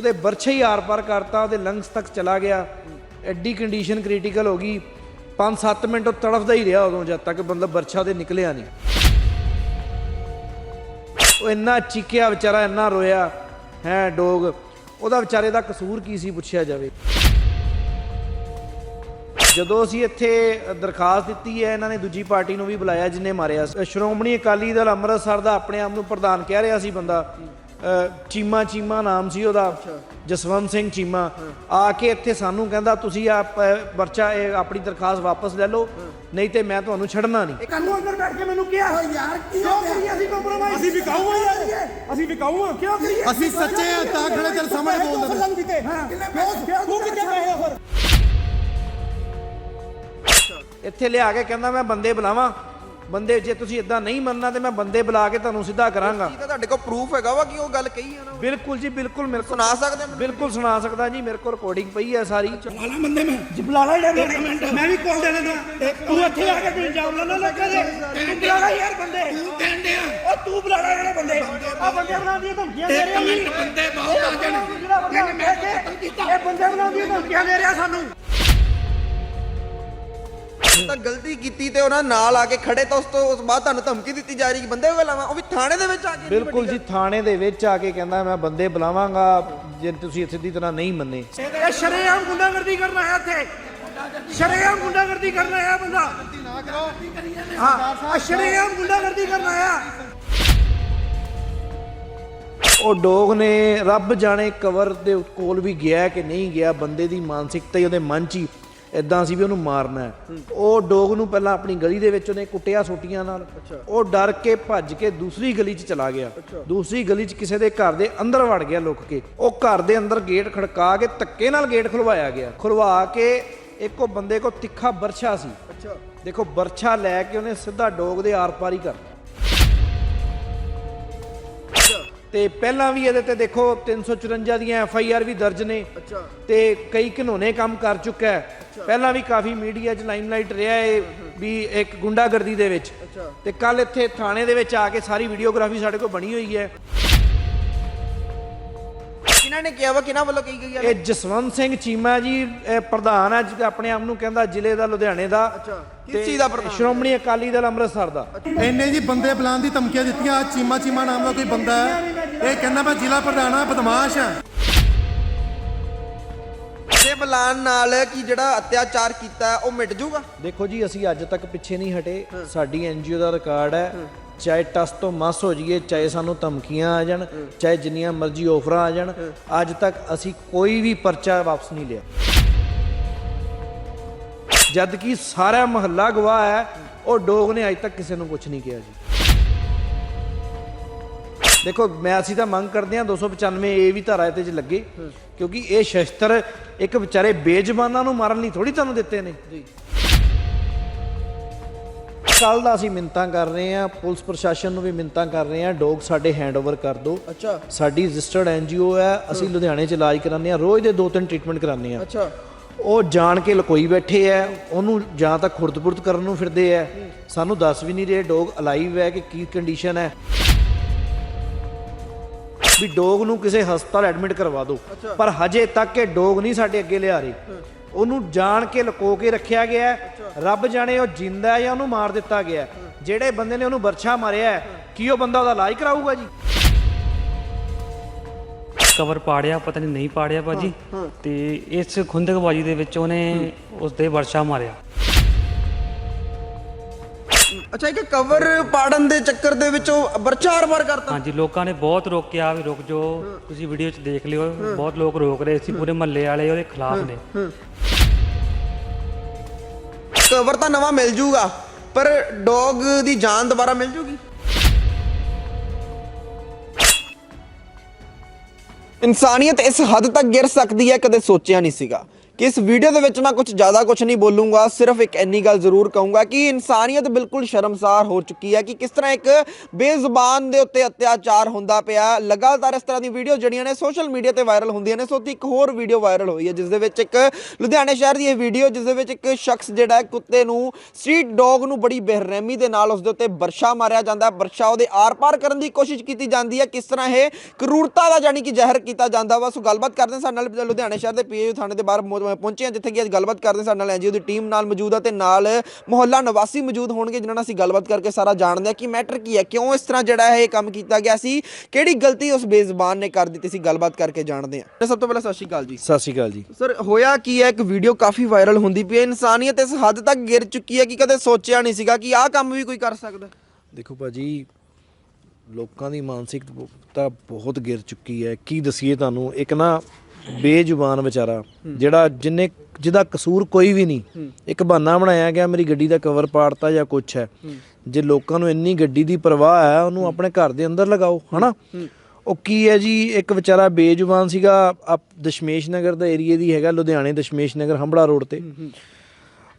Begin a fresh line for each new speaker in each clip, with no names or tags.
ਉਹਦੇ ਬਰਛੇ ਹੀ ਆਰ-ਪਾਰ ਕਰਤਾ, ਉਹਦੇ ਲੰਗਸ ਤੱਕ ਚਲਾ ਗਿਆ। ਐਡੀ ਕੰਡੀਸ਼ਨ ਕ੍ਰਿਟੀਕਲ ਹੋ ਗਈ। 5-7 ਮਿੰਟ ਉਹ ਤੜਫਦਾ ਹੀ ਰਿਹਾ ਉਦੋਂ ਜਦ ਤੱਕ ਮਤਲਬ ਬਰਛਾ ਉਹਦੇ ਨਿਕਲਿਆ ਨਹੀਂ। ਉਹ ਇੰਨਾ ਚੀਕਿਆ ਵਿਚਾਰਾ, ਇੰਨਾ ਰੋਇਆ, ਹੈ ਡੋਗ, ਉਹਦਾ ਵਿਚਾਰੇ ਦਾ ਕਸੂਰ ਕੀ ਸੀ ਪੁੱਛਿਆ ਜਾਵੇ? ਜਦੋਂ ਅਸੀਂ ਇੱਥੇ ਦਰਖਾਸਤ ਦਿੱਤੀ ਹੈ, ਇਹਨਾਂ ਨੇ ਦੂਜੀ ਪਾਰਟੀ ਨੂੰ ਵੀ ਬੁਲਾਇਆ, ਜਿਨੇ ਮਾਰਿਆ ਸ਼੍ਰੋਮਣੀ ਅਕਾਲੀ ਦਲ ਅੰਮ੍ਰਿਤਸਰ ਦਾ ਆਪਣੇ ਆਪ ਨੂੰ ਪ੍ਰਧਾਨ ਕਹਿ ਰਿਹਾ ਸੀ ਬੰਦਾ। ਚੀਮਾ ਚੀਮਾ ਨਾਮ ਸੀ ਉਹਦਾ। ਜਸਵੰਤ ਸਿੰਘ ਚੀਮਾ। ਆ ਕੇ ਇੱਥੇ ਸਾਨੂੰ ਕਹਿੰਦਾ ਤੁਸੀਂ ਆ ਪਰਚਾ ਇਹ ਆਪਣੀ ਦਰਖਾਸਤ ਵਾਪਸ ਲੈ ਲਓ। ਨਹੀਂ ਤੇ ਮੈਂ ਤੁਹਾਨੂੰ ਛੱਡਣਾ ਨਹੀਂ।
ਕਾਨੂੰ ਅੰਦਰ ਬੈਠ ਕੇ ਮੈਨੂੰ ਕਿਹਾ ਯਾਰ ਕਿਉਂ ਕਰੀਏ ਅਸੀਂ ਕੰਪਰੋਮਾਈਜ਼
ਅਸੀਂ ਵਿਕਾਊ ਆ? ਯਾਰ ਅਸੀਂ ਵਿਕਾਊ ਆ?
ਕਿਉਂ ਕਰੀਏ?
ਅਸੀਂ ਸੱਚੇ ਆ ਤਾਂ ਖੜੇ ਤੇਰੇ ਸਾਹਮਣੇ ਬੋਲਦੇ ਪਏ
ਹਾਂ। ਤੂੰ? ਕਿੱਥੇ ਪਏ ਹੋ ਫਿਰ?
ਇੱਥੇ ਲਿਆ ਕੇ ਕਹਿੰਦਾ ਮੈਂ ਬੰਦੇ ਬੁਲਾਵਾਂ। ਬੰਦੇ ਜੇ ਤੁਸੀਂ ਇਦਾਂ ਨਹੀਂ ਮੰਨਣਾ ਤੇ ਮੈਂ ਬੰਦੇ ਬੁਲਾ ਕੇ ਤੁਹਾਨੂੰ ਸਿੱਧਾ ਕਰਾਂਗਾ।
ਕੀ ਤਾਂ ਤੁਹਾਡੇ ਕੋਲ ਪ੍ਰੂਫ ਹੈਗਾ ਵਾ ਕਿ ਉਹ ਗੱਲ ਕਹੀ ਹੈ ਨਾ।
ਬਿਲਕੁਲ ਜੀ ਬਿਲਕੁਲ ਮੇਰੇ ਕੋਲ
ਸੁਣਾ ਸਕਦੇ ਹੋ
ਬਿਲਕੁਲ ਸੁਣਾ ਸਕਦਾ ਜੀ ਮੇਰੇ ਕੋਲ ਰਿਕਾਰਡਿੰਗ ਪਈ ਹੈ ਸਾਰੀ।
ਬੁਲਾ ਬੰਦੇ ਮੈਂ। ਬੁਲਾ ਲਾ ਯਾਰ ਮੈਂ ਵੀ ਕੋਲ ਦੇ ਦੇਣਾ ਤੂੰ ਇੱਥੇ ਆ ਕੇ ਤੂੰ ਇਲਜ਼ਾਮ ਲਾ ਲਾ ਲੋਕਾਂ ਦੇ ਤੂੰ ਬੁਲਾ ਲਾ ਯਾਰ ਬੰਦੇ। ਤੂੰ ਕਹਿੰਦੇ ਆ ਉਹ ਤੂੰ ਬੁਲਾ ਲਾ ਜਿਹੜੇ ਬੰਦੇ। ਆ ਬੰਦੇ ਬਣਾਉਂਦੀ ਧਮਕੀਆਂ ਦੇ ਰਿਹਾ। ਬੰਦੇ ਬਹੁਤ ਆ ਜਾਣ। ਇਹ ਬੰਦੇ ਬਣਾਉਂਦੀ ਧਮਕੀਆਂ ਦੇ ਰਿਹਾ ਸਾਨੂੰ।
ਤਾਂ ਗਲਤੀ ਕੀਤੀ ਤੇ ਉਹਨਾਂ ਨਾਲ ਆ ਕੇ ਖੜੇ ਤਾਂ ਉਸ ਤੋਂ ਉਸ ਬਾਅਦ ਤੁਹਾਨੂੰ ਧਮਕੀ ਦਿੱਤੀ ਜਾ ਰਹੀ ਕਿ ਬੰਦੇ ਕੋਲ ਆਵਾਂ ਉਹ ਵੀ ਥਾਣੇ ਦੇ ਵਿੱਚ ਆ ਕੇ
ਬਿਲਕੁਲ ਜੀ ਥਾਣੇ ਦੇ ਵਿੱਚ ਆ ਕੇ ਕਹਿੰਦਾ ਮੈਂ ਬੰਦੇ ਬੁਲਾਵਾਂਗਾ ਜੇ ਤੁਸੀਂ ਸਿੱਧੀ ਤਰ੍ਹਾਂ ਨਹੀਂ ਮੰਨੇ।
ਇਹ ਸ਼ਰੇਆਮ ਗੁੰਡਾਗਰਦੀ ਕਰਨ ਆਇਆ ਇੱਥੇ। ਸ਼ਰੇਆਮ ਗੁੰਡਾਗਰਦੀ ਕਰਨ ਆਇਆ ਬੰਦਾ। ਹਾਂ ਆ ਸ਼ਰੇਆਮ ਗੁੰਡਾਗਰਦੀ ਕਰਨ ਆਇਆ।
ਉਹ ਡੋਗ ਨੇ ਰੱਬ ਜਾਣੇ ਕਵਰ ਦੇ ਕੋਲ ਵੀ ਗਿਆ ਕਿ ਨਹੀਂ ਗਿਆ ਬੰਦੇ ਦੀ ਮਾਨਸਿਕਤਾ ਹੀ ਉਹਦੇ ਮਨ 'ਚ ਹੀ ਇਦਾਂ ਸੀ ਵੀ ਉਹਨੂੰ ਮਾਰਨਾ ਹੈ। ਉਹ ਡੋਗ ਨੂੰ ਪਹਿਲਾਂ ਆਪਣੀ ਗਲੀ ਦੇ ਵਿੱਚ ਉਹਨੇ ਕੁੱਟਿਆ ਸੋਟੀਆਂ ਨਾਲ। ਉਹ ਡਰ ਕੇ ਭੱਜ ਕੇ ਦੂਸਰੀ ਗਲੀ 'ਚ ਚਲਾ ਗਿਆ। ਦੂਸਰੀ ਗਲੀ 'ਚ ਕਿਸੇ ਦੇ ਘਰ ਦੇ ਅੰਦਰ ਵੜ ਗਿਆ ਲੁੱਕ ਕੇ। ਉਹ ਘਰ ਦੇ ਅੰਦਰ ਗੇਟ ਖੜਕਾ ਕੇ ਧੱਕੇ ਨਾਲ ਗੇਟ ਖੁਲਵਾਇਆ ਗਿਆ। ਖੁਲਵਾ ਕੇ ਇੱਕ ਬੰਦੇ ਕੋ ਤਿੱਖਾ ਬਰਛਾ ਸੀ। ਅੱਛਾ। ਦੇਖੋ ਬਰਛਾ ਲੈ ਕੇ ਉਹਨੇ ਸਿੱਧਾ ਡੋਗ ਦੇ ਆਰ-ਪਾਰ ਹੀ ਕਰਤਾ। ਤੇ ਪਹਿਲਾਂ ਵੀ ਇਹਦੇ ਤੇ ਦੇਖੋ 354 ਦੀਆਂ ਐਫ ਆਈ ਆਰ ਵੀ ਦਰਜ ਨੇ। ਅੱਛਾ। ਤੇ ਕਈ ਘਿਨੌਣੇ ਕੰਮ ਕਰ ਚੁੱਕਾ ਹੈ। ਪਹਿਲਾਂ ਵੀ ਕਾਫੀ ਮੀਡੀਆ 'ਚ ਲਾਈਮਲਾਈਟ ਰਿਹਾ ਹੈ ਵੀ ਇੱਕ ਗੁੰਡਾਗਰਦੀ ਦੇ ਵਿੱਚ। ਤੇ ਕੱਲ ਇੱਥੇ ਥਾਣੇ ਦੇ ਵਿੱਚ ਆ ਕੇ ਸਾਰੀ ਵੀਡੀਓਗ੍ਰਾਫੀ ਸਾਡੇ ਕੋਲ ਬਣੀ ਹੋਈ ਹੈ।
ਕਿਹਨਾਂ ਨੇ ਕਿਹਾ ਵਾ? ਕਿਹਨਾਂ ਵੱਲੋਂ ਕਹੀ ਗਈ ਹੈ
ਇਹ ਜਸਵੰਤ ਸਿੰਘ ਚੀਮਾ ਜੀ ਇਹ ਪ੍ਰਧਾਨ ਹੈ ਜਿਹੜਾ ਆਪਣੇ ਆਪ ਨੂੰ ਕਹਿੰਦਾ ਜ਼ਿਲ੍ਹੇ ਦਾ ਲੁਧਿਆਣੇ ਦਾ।
ਕਿਸ
ਤੇ
ਚੀਜ਼ ਦਾ ਪ੍ਰਧਾਨ?
ਸ਼੍ਰੋਮਣੀ ਅਕਾਲੀ ਦਲ ਅੰਮ੍ਰਿਤਸਰ ਦਾ।
ਇੰਨੇ ਜੀ ਬੰਦੇ ਬੁਲਾਉਣ ਦੀ ਧਮਕੀਆਂ ਦਿੱਤੀਆਂ। ਚੀਮਾ ਚੀਮਾ ਨਾਮ ਦਾ ਕੋਈ ਬੰਦਾ ਹੈ। ਇਹ ਕਹਿੰਦਾ ਮੈਂ ਜ਼ਿਲ੍ਹਾ ਪ੍ਰਧਾਨ ਆ ਬਦਮਾਸ਼ ਆ
ਦੇ ਬਲਾਨ ਨਾਲ ਕੀ ਜਿਹੜਾ ਅਤਿਆਚਾਰ ਕੀਤਾ ਉਹ ਮਿਟ ਜੂਗਾ
ਦੇਖੋ ਜੀ ਅਸੀਂ ਅੱਜ ਤੱਕ ਪਿੱਛੇ ਨਹੀਂ ਹਟੇ। ਸਾਡੀ ਐਨਜੀਓ ਦਾ ਰਿਕਾਰਡ ਹੈ। ਚਾਹੇ ਟਸ ਤੋਂ ਮਸ ਹੋ ਜਾਈਏ ਚਾਹੇ ਸਾਨੂੰ ਧਮਕੀਆਂ ਆ ਜਾਣ ਚਾਹੇ ਜਿੰਨੀਆਂ ਮਰਜ਼ੀ ਆਫਰਾਂ ਆ ਜਾਣ ਅੱਜ ਤੱਕ ਅਸੀਂ ਕੋਈ ਵੀ ਪਰਚਾ ਵਾਪਸ ਨਹੀਂ ਲਿਆ। ਜਦ ਕਿ ਸਾਰਾ ਮਹੱਲਾ ਗਵਾਹ ਹੈ ਉਹ ਡੋਗ ਨੇ ਅੱਜ ਤੱਕ ਕਿਸੇ ਨੂੰ ਕੁਝ ਨਹੀਂ ਕਿਹਾ ਜੀ। ਦੇਖੋ ਮੈਂ ਅਸੀਂ ਤਾਂ ਮੰਗ ਕਰਦੇ ਹਾਂ 295 ਏ ਵੀ ਧਾਰਾ ਇਹਦੇ 'ਚ ਲੱਗੇ ਕਿਉਂਕਿ ਇਹ ਸ਼ਸਤਰ ਇੱਕ ਵਿਚਾਰੇ ਬੇਜ਼ਬਾਨਾਂ ਨੂੰ ਮਾਰਨ ਲਈ ਥੋੜੀ ਤੁਹਾਨੂੰ ਦਿੱਤੇ ਨੇ। ਜੀ। ਕੱਲ ਦਾ ਅਸੀਂ ਮਿੰਤਾਂ ਕਰ ਰਹੇ ਹਾਂ ਪੁਲਿਸ ਪ੍ਰਸ਼ਾਸਨ ਨੂੰ ਵੀ ਮਿੰਤਾਂ ਕਰ ਰਹੇ ਹਾਂ ਡੋਗ ਸਾਡੇ ਹੈਂਡਓਵਰ ਕਰ ਦਿਓ।
ਅੱਛਾ।
ਸਾਡੀ ਰਜਿਸਟਰਡ ਐਨਜੀਓ ਹੈ ਅਸੀਂ ਲੁਧਿਆਣੇ 'ਚ ਇਲਾਜ ਕਰਾਉਂਦੇ ਹਾਂ ਰੋਜ਼ ਦੇ ਦੋ ਤਿੰਨ ਟ੍ਰੀਟਮੈਂਟ ਕਰਾਉਂਦੇ ਹਾਂ।
ਅੱਛਾ।
ਉਹ ਜਾਣ ਕੇ ਲਕੋਈ ਬੈਠੇ ਐ ਉਹਨੂੰ ਜਾਂ ਤਾਂ ਖੁਰਦ-ਪੁਰਦ ਕਰਨ ਨੂੰ ਫਿਰਦੇ ਐ ਸਾਨੂੰ ਦੱਸ ਵੀ ਨਹੀਂ ਰਹੇ ਡੋਗ ਅਲਾਈਵ ਹੈ ਕਿ ਕੀ ਕੰਡੀਸ਼ਨ ਹੈ। ਵੀ ਡੋਗ ਨੂੰ ਕਿਸੇ ਹਸਪਤਾਲ ਐਡਮਿਟ ਕਰਵਾ ਦਿਓ। ਪਰ ਹਜੇ ਤੱਕ ਇਹ ਡੋਗ ਨਹੀਂ ਸਾਡੇ ਅੱਗੇ ਲਿਆ ਰਹੇ। ਉਹਨੂੰ ਜਾਣ ਕੇ ਲਕੋ ਕੇ ਰੱਖਿਆ ਗਿਆ। ਰੱਬ ਜਾਣੇ ਉਹ ਜਿੰਦਾ ਹੈ ਜਾਂ ਉਹਨੂੰ ਮਾਰ ਦਿੱਤਾ ਗਿਆ। ਜਿਹੜੇ ਬੰਦੇ ਨੇ ਉਹਨੂੰ ਬਰਛਾ ਮਾਰਿਆ ਕੀ ਉਹ ਬੰਦਾ ਉਹਦਾ ਇਲਾਜ ਕਰਾਊਗਾ ਜੀ?
ਕਵਰ ਪਾੜਿਆ ਪਤਾ ਨਹੀਂ ਨਹੀਂ ਪਾੜਿਆ ਭਾਜੀ। ਤੇ ਇਸ ਖੁੰਦਕਬਾਜੀ ਦੇ ਵਿੱਚ ਉਹਨੇ ਉਸ ਦੇ ਵਰਸ਼ਾ ਮਾਰਿਆ।
ਅੱਛਾ ਇੱਕ ਕਵਰ ਪਾੜਨ ਦੇ ਚੱਕਰ ਦੇ ਵਿੱਚ ਉਹ ਬਰਚਾਰ ਬਾਰ ਕਰਤਾ।
ਹਾਂਜੀ ਲੋਕਾਂ ਨੇ ਬਹੁਤ ਰੋਕਿਆ ਵੀ ਰੁਕ ਜੋ ਤੁਸੀਂ ਵੀਡੀਓ 'ਚ ਦੇਖ ਲਿਓ ਬਹੁਤ ਲੋਕ ਰੋਕ ਰਹੇ ਸੀ ਪੂਰੇ ਮਹੱਲੇ ਵਾਲੇ ਉਹਦੇ ਖਿਲਾਫ ਨੇ।
ਕਵਰ ਤਾਂ ਨਵਾਂ ਮਿਲ ਜੂਗਾ ਪਰ ਡੌਗ ਦੀ ਜਾਨ ਦੁਬਾਰਾ ਮਿਲ ਜੂਗੀ? ਇਨਸਾਨੀਅਤ ਇਸ ਹੱਦ ਤੱਕ ਗਿਰ ਸਕਦੀ ਹੈ ਕਦੇ ਸੋਚਿਆ ਨਹੀਂ ਸੀਗਾ। ਕਿ ਇਸ ਵੀਡੀਓ ਦੇ ਵਿੱਚ ਮੈਂ ਕੁਝ ਜ਼ਿਆਦਾ ਕੁਝ ਨਹੀਂ ਬੋਲੂੰਗਾ, ਸਿਰਫ ਇੱਕ ਇੰਨੀ ਗੱਲ ਜ਼ਰੂਰ ਕਹੂੰਗਾ ਕਿ ਇਨਸਾਨੀਅਤ ਬਿਲਕੁਲ ਸ਼ਰਮਸਾਰ ਹੋ ਚੁੱਕੀ ਹੈ ਕਿ ਕਿਸ ਤਰ੍ਹਾਂ ਇੱਕ ਬੇਜ਼ੁਬਾਨ ਦੇ ਉੱਤੇ ਅਤਿਆਚਾਰ ਹੁੰਦਾ ਪਿਆ। ਲਗਾਤਾਰ ਇਸ ਤਰ੍ਹਾਂ ਦੀ ਵੀਡੀਓ ਜਿਹੜੀਆਂ ਨੇ ਸੋਸ਼ਲ ਮੀਡੀਆ ਤੇ ਵਾਇਰਲ ਹੁੰਦੀਆਂ ਨੇ, ਸੋ ਤੇ ਇੱਕ ਹੋਰ ਵੀਡੀਓ ਵਾਇਰਲ ਹੋਈ ਹੈ ਜਿਸ ਦੇ ਵਿੱਚ ਇੱਕ ਲੁਧਿਆਣੇ ਸ਼ਹਿਰ ਦੀ ਇਹ ਵੀਡੀਓ ਜਿਸ ਦੇ ਵਿੱਚ ਇੱਕ ਸ਼ਖਸ ਜਿਹੜਾ ਕੁੱਤੇ ਨੂੰ ਸਟਰੀਟ ਡੌਗ ਨੂੰ ਬੜੀ ਬੇਰਹਿਮੀ ਦੇ ਨਾਲ ਉਸ ਦੇ ਉੱਤੇ ਬਰਸ਼ਾ ਮਾਰਿਆ ਜਾਂਦਾ ਬਰਸ਼ਾ ਉਹਦੇ ਆਰ-ਪਾਰ ਕਰਨ ਦੀ ਕੋਸ਼ਿਸ਼ ਕੀਤੀ ਜਾਂਦੀ ਹੈ, ਕਿਸ ਤਰ੍ਹਾਂ ਇਹ ਕਰੂਰਤਾ ਦਾ ਜਾਨੀ ਕਿ ਜ਼ਹਿਰ ਕੀਤਾ ਜਾਂਦਾ ਵਾ। ਸੋ ਗੱਲਬਾਤ ਕਰਦੇ ਹਾਂ ਸਾਡੇ ਨਾਲ ਲੁਧਿਆਣੇ ਸ਼ਹਿਰ ਦੇ ਪੀਏ ਥਾਣੇ ਦੇ ਬਾਹਰ ਮੌ- ਪਹੁੰਚੇ ਹਾਂ ਜਿੱਥੇ ਕਿ ਅੱਜ ਗੱਲਬਾਤ ਕਰਦੇ ਸਾਡੇ ਨਾਲ ਐਨਜੀਓ ਦੀ ਟੀਮ ਨਾਲ ਮੌਜੂਦ ਆ ਤੇ ਨਾਲ ਮੁਹੱਲਾ ਨਿਵਾਸੀ ਮੌਜੂਦ ਹੋਣਗੇ ਜਿਨ੍ਹਾਂ ਨਾਲ ਅਸੀਂ ਗੱਲਬਾਤ ਕਰਕੇ ਸਾਰਾ ਜਾਣਦੇ ਹਾਂ ਕਿ ਮੈਟਰ ਕੀ ਹੈ ਕਿਉਂ ਇਸ ਤਰ੍ਹਾਂ ਜਿਹੜਾ ਹੈ ਇਹ ਕੰਮ ਕੀਤਾ ਗਿਆ ਸੀ ਕਿਹੜੀ ਗਲਤੀ ਉਸ ਬੇਜ਼ਬਾਨ ਨੇ ਕਰ ਦਿੱਤੀ ਸੀ ਗੱਲਬਾਤ ਕਰਕੇ ਜਾਣਦੇ ਹਾਂ। ਸਭ ਤੋਂ ਪਹਿਲਾਂ ਸਤਿ ਸ਼੍ਰੀ ਅਕਾਲ ਜੀ।
ਸਤਿ ਸ਼੍ਰੀ ਅਕਾਲ ਜੀ।
ਸਰ ਹੋਇਆ ਕੀ ਹੈ ਇੱਕ ਵੀਡੀਓ ਕਾਫੀ ਵਾਇਰਲ ਹੁੰਦੀ ਪਈ ਹੈ ਇਨਸਾਨੀਅਤ ਇਸ ਹੱਦ ਤੱਕ ਗਿਰ ਚੁੱਕੀ ਹੈ ਕਿ ਕਦੇ ਸੋਚਿਆ ਨਹੀਂ ਸੀਗਾ ਕਿ ਆਹ ਕੰਮ ਵੀ ਕੋਈ ਕਰ ਸਕਦਾ।
ਦੇਖੋ ਭਾਜੀ ਲੋਕਾਂ ਦੀ ਮਾਨਸਿਕਤਾ ਬਹੁਤ ਗਿਰ ਚੁੱਕੀ ਹੈ। ਕੀ ਦਸੀਏ ਤੁਹਾਨੂੰ ਇੱਕ ਨਾ ਬੇਜ਼ੁਬਾਨ ਵਿਚਾਰਾ ਜਿਹੜਾ ਜਿੰਨੇ ਜਿਹਦਾ ਕਸੂਰ ਕੋਈ ਵੀ ਨਹੀਂ ਇੱਕ ਬਹਾਨਾ ਬਣਾਇਆ ਗਿਆ ਮੇਰੀ ਗੱਡੀ ਦਾ ਕਵਰ ਪਾੜਤਾ ਜਾਂ ਕੁਛ ਹੈ। ਜੇ ਲੋਕਾਂ ਨੂੰ ਇੰਨੀ ਗੱਡੀ ਦੀ ਪਰਵਾਹ ਹੈ ਉਹਨੂੰ ਆਪਣੇ ਘਰ ਦੇ ਅੰਦਰ ਲਗਾਓ ਹਨਾ? ਉਹ ਕੀ ਹੈ ਜੀ ਇੱਕ ਵਿਚਾਰਾ ਬੇਜ਼ੁਬਾਨ ਸੀਗਾ ਦਸ਼ਮੇਸ਼ ਨਗਰ ਦਾ ਏਰੀਏ ਦੀ ਹੈਗਾ ਲੁਧਿਆਣੇ ਦਸ਼ਮੇਸ਼ ਨਗਰ ਹੰਬੜਾ ਰੋਡ ਤੇ।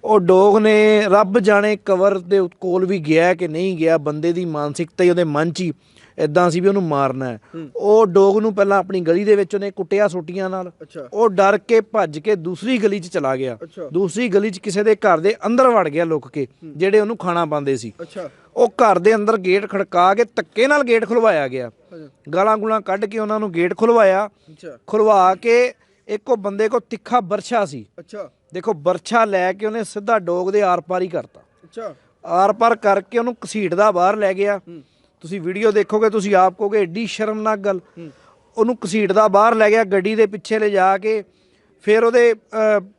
ਉਹ ਡੋਗ ਨੇ ਰੱਬ ਜਾਣੇ ਕਵਰ ਦੇ ਕੋਲ ਵੀ ਗਿਆ ਕਿ ਨਹੀਂ ਗਿਆ ਬੰਦੇ ਦੀ ਮਾਨਸਿਕਤਾ ਹੀ ਉਹਦੇ ਮਨ 'ਚ ਹੀ ਇਦਾਂ ਸੀ ਵੀ ਉਹਨੂੰ ਮਾਰਨਾ ਹੈ। ਉਹ ਡੋਗ ਨੂੰ ਪਹਿਲਾਂ ਆਪਣੀ ਗਲੀ ਦੇ ਵਿੱਚ ਉਹਨੇ ਕੁੱਟਿਆ ਸੋਟੀਆਂ ਨਾਲ।
ਅੱਛਾ।
ਉਹ ਡਰ ਕੇ ਭੱਜ ਕੇ ਦੂਸਰੀ ਗਲੀ 'ਚ ਚਲਾ ਗਿਆ।
ਅੱਛਾ।
ਦੂਸਰੀ ਗਲੀ 'ਚ ਕਿਸੇ ਦੇ ਘਰ ਦੇ ਅੰਦਰ ਵੜ ਗਿਆ ਲੁੱਕ ਕੇ ਜਿਹੜੇ ਉਹਨੂੰ ਖਾਣਾ ਪਾਉਂਦੇ ਸੀ।
ਅੱਛਾ।
ਉਹ ਘਰ ਦੇ ਅੰਦਰ ਗੇਟ ਖੜਕਾ ਕੇ ਧੱਕੇ ਨਾਲ ਗੇਟ ਖੁਲਵਾਇਆ ਗਿਆ। ਗਾਲਾਂ ਗੁਲਾਂ ਕੱਢ ਕੇ ਉਹਨਾਂ ਨੂੰ ਗੇਟ ਖੁਲਵਾਇਆ।
ਅੱਛਾ।
ਖੁਲਵਾ ਕੇ ਇੱਕੋ ਬੰਦੇ ਕੋ ਤਿੱਖਾ ਬਰਛਾ ਸੀ।
ਅੱਛਾ।
ਦੇਖੋ ਬਰਛਾ ਲੈ ਕੇ ਉਹਨੇ ਸਿੱਧਾ ਡੋਗ ਦੇ ਆਰ-ਪਾਰ ਹੀ ਕਰਤਾ।
ਅੱਛਾ।
ਆਰ-ਪਾਰ ਕਰਕੇ ਉਹਨੂੰ ਘਸੀਟਦਾ ਬਾਹਰ ਲੈ ਗਿਆ। ਤੁਸੀਂ ਵੀਡੀਓ ਦੇਖੋਗੇ ਤੁਸੀਂ ਆਪ ਕਹੋਗੇ ਏਡੀ ਸ਼ਰਮਨਾਕ ਗੱਲ। ਉਹਨੂੰ ਘਸੀਟਦਾ ਬਾਹਰ ਲੈ ਗਿਆ ਗੱਡੀ ਦੇ ਪਿੱਛੇ ਲੈ ਜਾ ਕੇ ਫਿਰ ਉਹਦੇ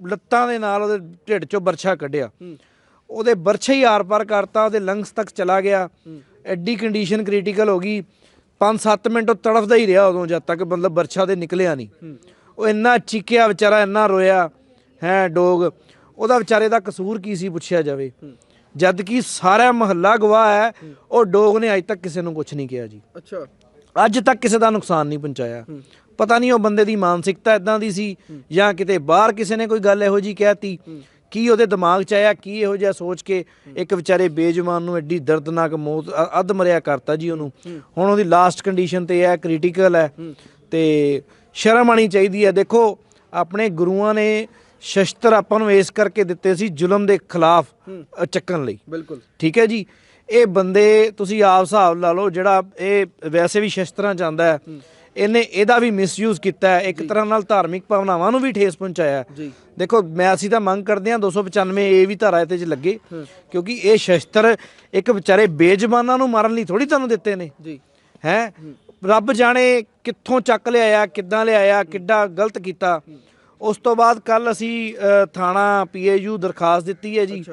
ਲੱਤਾਂ ਦੇ ਨਾਲ ਉਹਦੇ ਢਿੱਡ ਚੋਂ ਬਰਛਾ ਕੱਢਿਆ। ਉਹਦੇ ਬਰਛਾ ਹੀ ਆਰ-ਪਾਰ ਕਰਤਾ ਉਹਦੇ ਲੰਗਸ ਤੱਕ ਚਲਾ ਗਿਆ। ਐਡੀ ਕੰਡੀਸ਼ਨ ਕ੍ਰਿਟੀਕਲ ਹੋ ਗਈ। 5-7 ਮਿੰਟ ਉਹ ਤੜਫਦਾ ਹੀ ਰਿਹਾ ਉਦੋਂ ਜਦ ਤੱਕ ਮਤਲਬ ਬਰਛਾ ਉਹਦੇ ਨਿਕਲਿਆ ਨਹੀਂ। ਉਹ ਇੰਨਾ ਚੀਕਿਆ ਵਿਚਾਰਾ ਇੰਨਾ ਰੋਇਆ। ਹੈ ਡੋਗ ਉਹਦਾ ਵਿਚਾਰੇ ਦਾ ਕਸੂਰ ਕੀ ਸੀ ਪੁੱਛਿਆ ਜਾਵੇ? ਜਦ ਕਿ ਸਾਰਾ ਮਹੱਲਾ ਗਵਾਹ ਹੈ ਉਹ ਡੋਗ ਨੇ ਅੱਜ ਤੱਕ ਕਿਸੇ ਨੂੰ ਕੁਝ ਨਹੀਂ ਕਿਹਾ ਜੀ।
ਅੱਛਾ।
ਅੱਜ ਤੱਕ ਕਿਸੇ ਦਾ ਨੁਕਸਾਨ ਨਹੀਂ ਪਹੁੰਚਾਇਆ। ਪਤਾ ਨਹੀਂ ਉਹ ਬੰਦੇ ਦੀ ਮਾਨਸਿਕਤਾ ਇਦਾਂ ਦੀ ਸੀ ਜਾਂ ਕਿਤੇ ਬਾਹਰ ਕਿਸੇ ਨੇ ਕੋਈ ਗੱਲ ਇਹੋ ਜੀ ਕਹਿਤੀ। ਕੀ ਉਹਦੇ ਦਿਮਾਗ 'ਚ ਆਇਆ ਕੀ ਇਹੋ ਜਿਹਾ ਸੋਚ ਕੇ ਇੱਕ ਵਿਚਾਰੇ ਬੇਜੁਬਾਨ ਨੂੰ ਐਡੀ ਦਰਦਨਾਕ ਮੌਤ ਅੱਧ ਮਰਿਆ ਕਰਤਾ ਜੀ ਉਹਨੂੰ। ਹੁਣ ਉਹਦੀ ਲਾਸਟ ਕੰਡੀਸ਼ਨ ਤੇ ਹੈ ਕ੍ਰਿਟੀਕਲ ਹੈ ਤੇ ਸ਼ਰਮ ਆਣੀ ਚਾਹੀਦੀ ਹੈ। ਦੇਖੋ ਆਪਣੇ ਗੁਰੂਆਂ ਨੇ ਸ਼ਸਤਰ ਆਪਾਂ ਨੂੰ ਇਸ ਕਰਕੇ ਦਿੱਤੇ ਸੀ ਜ਼ੁਲਮ ਦੇ ਖਿਲਾਫ ਚੱਕਣ ਲਈ।
ਬਿਲਕੁਲ।
ਠੀਕ ਹੈ ਜੀ? ਇਹ ਬੰਦੇ ਤੁਸੀਂ ਆਪ ਹਿਸਾਬ ਲਾ ਲਓ ਜਿਹੜਾ ਇਹ ਵੈਸੇ ਵੀ ਸ਼ਸਤਰਾਂ ਜਾਂਦਾ ਹੈ ਇਹਨੇ ਇਹਦਾ ਵੀ ਮਿਸਯੂਜ਼ ਕੀਤਾ ਹੈ। ਇੱਕ ਤਰ੍ਹਾਂ ਨਾਲ ਧਾਰਮਿਕ ਭਾਵਨਾਵਾਂ ਨੂੰ ਵੀ ਠੇਸ ਪਹੁੰਚਾਇਆ।
ਜੀ।
ਦੇਖੋ ਮੈਂ ਅਸੀਂ ਤਾਂ ਮੰਗ ਕਰਦੇ ਹਾਂ 295 ਏ ਵੀ ਧਾਰਾ ਇਹਦੇ ਚ ਲੱਗੇ ਕਿਉਂਕਿ ਇਹ ਸ਼ਸਤਰ ਇੱਕ ਵਿਚਾਰੇ ਬੇਜ਼ਬਾਨਾਂ ਨੂੰ ਮਾਰਨ ਲਈ ਥੋੜੀ ਤੁਹਾਨੂੰ ਦਿੱਤੇ ਨੇ।
ਜੀ।
ਹੈ? ਰੱਬ ਜਾਣੇ ਕਿੱਥੋਂ ਚੱਕ ਲਿਆਇਆ ਕਿੱਦਾਂ ਲਿਆਇਆ ਕਿੱਡਾ ਗਲਤ ਕੀਤਾ। ਉਸ ਤੋਂ ਬਾਅਦ ਕੱਲ ਅਸੀਂ ਥਾਣਾ ਪੀਏਯੂ ਦਰਖਾਸਤ ਦਿੱਤੀ ਹੈ ਜੀ।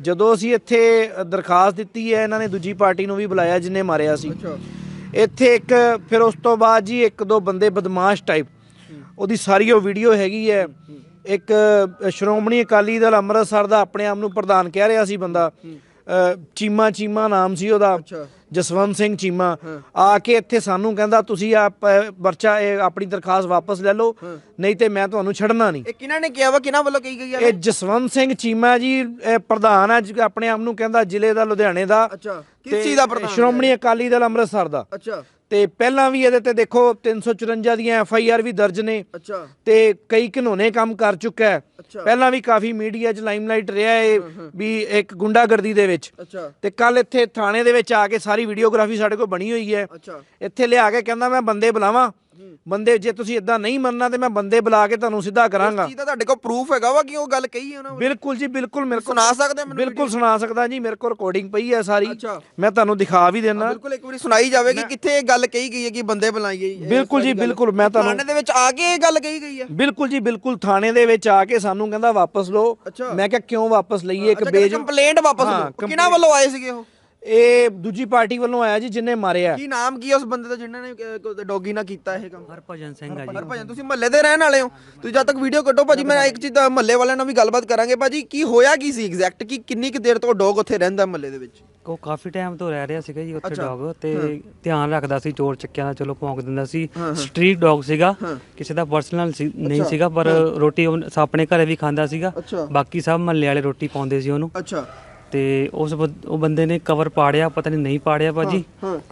ਜਦੋਂ ਅਸੀਂ ਇੱਥੇ ਦਰਖਾਸਤ ਦਿੱਤੀ ਹੈ ਇਹਨਾਂ ਨੇ ਦੂਜੀ ਪਾਰਟੀ ਨੂੰ ਵੀ ਬੁਲਾਇਆ ਜਿਨੇ ਮਾਰਿਆ ਸੀ। ਇੱਥੇ ਇੱਕ ਫਿਰ ਉਸ ਤੋਂ ਬਾਅਦ ਜੀ ਇੱਕ ਦੋ ਬੰਦੇ ਬਦਮਾਸ਼ ਟਾਈਪ ਉਹਦੀ ਸਾਰੀ ਉਹ ਵੀਡੀਓ ਹੈਗੀ ਹੈ। ਇੱਕ ਸ਼੍ਰੋਮਣੀ ਅਕਾਲੀ ਦਲ ਅੰਮ੍ਰਿਤਸਰ ਦਾ ਆਪਣੇ ਆਪ ਨੂੰ ਪ੍ਰਧਾਨ ਕਹਿ ਰਿਹਾ ਸੀ ਬੰਦਾ। ਚੀਮਾ ਚੀਮਾ ਨਾਮ ਸੀ ਉਹਦਾ।
ਅੱਛਾ।
ਜਸਵੰਤ ਸਿੰਘ ਚੀਮਾ। ਆ ਕੇ ਇੱਥੇ ਸਾਨੂੰ ਕਹਿੰਦਾ ਤੁਸੀਂ ਆ ਪਰਚਾ ਇਹ ਆਪਣੀ ਦਰਖਾਸਤ ਵਾਪਸ ਲੈ ਲਓ। ਨਹੀਂ ਤੇ ਮੈਂ ਤੁਹਾਨੂੰ ਛੱਡਣਾ ਨਹੀਂ।
ਇਹ ਕਿਹਨਾਂ ਨੇ ਕਿਹਾ ਵਾ? ਕਿਹਨਾਂ ਵੱਲੋਂ ਕਹੀ ਗਈ ਹੈ
ਇਹ ਜਸਵੰਤ ਸਿੰਘ ਚੀਮਾ ਜੀ ਪ੍ਰਧਾਨ ਹੈ ਆਪਣੇ ਆਪ ਨੂੰ ਕਹਿੰਦਾ ਜ਼ਿਲ੍ਹੇ ਦਾ ਲੁਧਿਆਣੇ ਦਾ।
ਅੱਛਾ। ਕਿਸ ਚੀਜ਼ ਦਾ ਪ੍ਰਧਾਨ
ਸ਼੍ਰੋਮਣੀ ਅਕਾਲੀ ਦਲ ਅੰਮ੍ਰਿਤਸਰ ਦਾ।
ਅੱਛਾ।
ਤੇ ਪਹਿਲਾਂ ਵੀ ਇਹਦੇ ਤੇ ਦੇਖੋ 354 ਦੀਆਂ ਐਫ ਆਈ ਆਰ ਵੀ ਦਰਜ ਨੇ।
ਅੱਛਾ।
ਤੇ ਕਈ ਘਿਨੌਣੇ ਕੰਮ ਕਰ ਚੁੱਕਾ ਹੈ। ਪਹਿਲਾਂ ਵੀ ਕਾਫੀ ਮੀਡੀਆ 'ਚ ਲਾਈਮਲਾਈਟ ਰਿਹਾ ਹੈ ਵੀ ਇੱਕ ਗੁੰਡਾਗਰਦੀ ਦੇ ਵਿੱਚ।
ਅੱਛਾ।
ਤੇ ਕੱਲ ਇੱਥੇ ਥਾਣੇ ਦੇ ਵਿੱਚ ਆ ਕੇ ਸਾਰੀ ਵੀਡੀਓਗ੍ਰਾਫੀ ਸਾਡੇ ਕੋਲ ਬਣੀ ਹੋਈ ਹੈ।
ਅੱਛਾ।
ਇੱਥੇ ਲਿਆ ਕੇ ਕਹਿੰਦਾ ਮੈਂ ਬੰਦੇ ਬੁਲਾਵਾਂ। ਬੰਦੇ ਜੇ ਤੁਸੀਂ ਇਦਾਂ ਨਹੀਂ ਮੰਨਣਾ ਤੇ ਮੈਂ ਬੰਦੇ ਬੁਲਾ ਕੇ ਤੁਹਾਨੂੰ ਸਿੱਧਾ ਕਰਾਂਗਾ।
ਚੀਜ਼ ਦਾ ਤੁਹਾਡੇ ਕੋਲ ਪ੍ਰੂਫ ਹੈਗਾ ਵਾ ਕਿ ਉਹ ਗੱਲ ਕਹੀ ਹੈ ਉਹਨਾਂ ਵੱਲੋਂ?
ਬਿਲਕੁਲ ਜੀ ਬਿਲਕੁਲ ਮੇਰੇ ਕੋਲ
ਸੁਣਾ ਸਕਦੇ ਮੈਨੂੰ
ਬਿਲਕੁਲ ਸੁਣਾ ਸਕਦਾ ਜੀ ਮੇਰੇ ਕੋਲ ਰਿਕਾਰਡਿੰਗ ਪਈ ਹੈ ਸਾਰੀ। ਮੈਂ ਤੁਹਾਨੂੰ ਦਿਖਾ ਵੀ ਦੇਣਾ।
ਬਿਲਕੁਲ ਇੱਕ ਵਾਰੀ ਸੁਣਾਈ ਜਾਵੇ ਕਿ ਕਿੱਥੇ ਇਹ ਗੱਲ ਕਹੀ ਗਈ ਹੈ ਕਿ ਬੰਦੇ ਬੁਲਾਈਏ
ਬਿਲਕੁਲ ਜੀ। ਬਿਲਕੁਲ ਮੈਂ ਤੁਹਾਨੂੰ
ਥਾਣੇ ਦੇ ਵਿੱਚ ਆ ਕੇ ਇਹ ਗੱਲ ਕਹੀ ਗਈ ਹੈ?
ਬਿਲਕੁਲ ਜੀ ਬਿਲਕੁਲ ਥਾਣੇ ਦੇ ਵਿੱਚ ਆ ਕੇ ਸਾਨੂੰ ਕਹਿੰਦਾ ਵਾਪਸ ਲਓ। ਮੈਂ ਕਿਹਾ ਕਿਉਂ ਵਾਪਸ ਲਈਏ ਇੱਕ ਬੇਜ
ਕੰਪਲੇਂਟ ਵਾਪਸ ਲਓ ਕਿਹਨਾਂ ਵੱਲੋਂ ਆਏ ਸੀਗੇ ਉਹ?
ਇਹ ਦੂਜੀ ਪਾਰਟੀ ਵੱਲੋਂ ਆਇਆ ਜੀ ਜਿੰਨੇ ਮਾਰਿਆ।
ਕੀ ਨਾਮ ਕੀ ਹੈ ਉਸ ਬੰਦੇ ਦਾ ਜਿਹਨਾਂ ਨੇ ਡੌਗੀ ਨਾਲ ਕੀਤਾ ਇਹ ਕੰਮ?
ਹਰਭਜਨ ਸਿੰਘ ਆ ਜੀ।
ਹਰਭਜਨ ਤੁਸੀਂ ਮਹੱਲੇ ਦੇ ਰਹਿਣ ਵਾਲੇ ਹੋ। ਤੁਸੀਂ ਜਦ ਤੱਕ ਵੀਡੀਓ ਕੱਢੋ ਭਾਜੀ ਮੈਂ ਇੱਕ ਚੀਜ਼ ਮਹੱਲੇ ਵਾਲਿਆਂ ਨਾਲ ਵੀ ਗੱਲਬਾਤ ਕਰਾਂਗੇ। ਭਾਜੀ ਕੀ ਹੋਇਆ ਕੀ ਸੀ ਐਗਜ਼ੈਕਟ ਕੀ ਕਿੰਨੀ ਕੁ ਦੇਰ ਤੋਂ ਡੌਗ ਉੱਥੇ ਰਹਿੰਦਾ ਮਹੱਲੇ ਦੇ ਵਿੱਚ?
ਉਹ ਕਾਫੀ ਟਾਈਮ ਤੋਂ ਰਹਿ ਰਿਹਾ ਸੀਗਾ ਜੀ ਉੱਥੇ ਡੌਗ ਤੇ ਧਿਆਨ ਰੱਖਦਾ ਸੀ ਚੋਰ ਚੱਕਿਆਂ ਦਾ ਚਲੋ ਭੌਂਕ ਦਿੰਦਾ ਸੀ। ਸਟਰੀਟ ਡੌਗ ਸੀਗਾ। ਕਿਸੇ ਦਾ ਪਰਸਨਲ ਨਹੀਂ ਸੀਗਾ ਪਰ ਰੋਟੀ ਆਪਣੇ ਘਰੇ ਵੀ ਖਾਂਦਾ ਸੀਗਾ। ਬਾਕੀ ਸਭ ਮਹੱਲੇ ਵਾਲੇ ਰੋਟੀ ਪਾਉਂਦੇ ਸੀ ਉਹਨੂੰ।
ਅੱਛਾ।
ਤੇ ਉਸ ਬੰ- ਉਹ ਬੰਦੇ ਨੇ ਕਵਰ ਪਾੜਿਆ ਪਤਾ ਨਹੀਂ ਨਹੀਂ ਪਾੜਿਆ ਭਾਜੀ।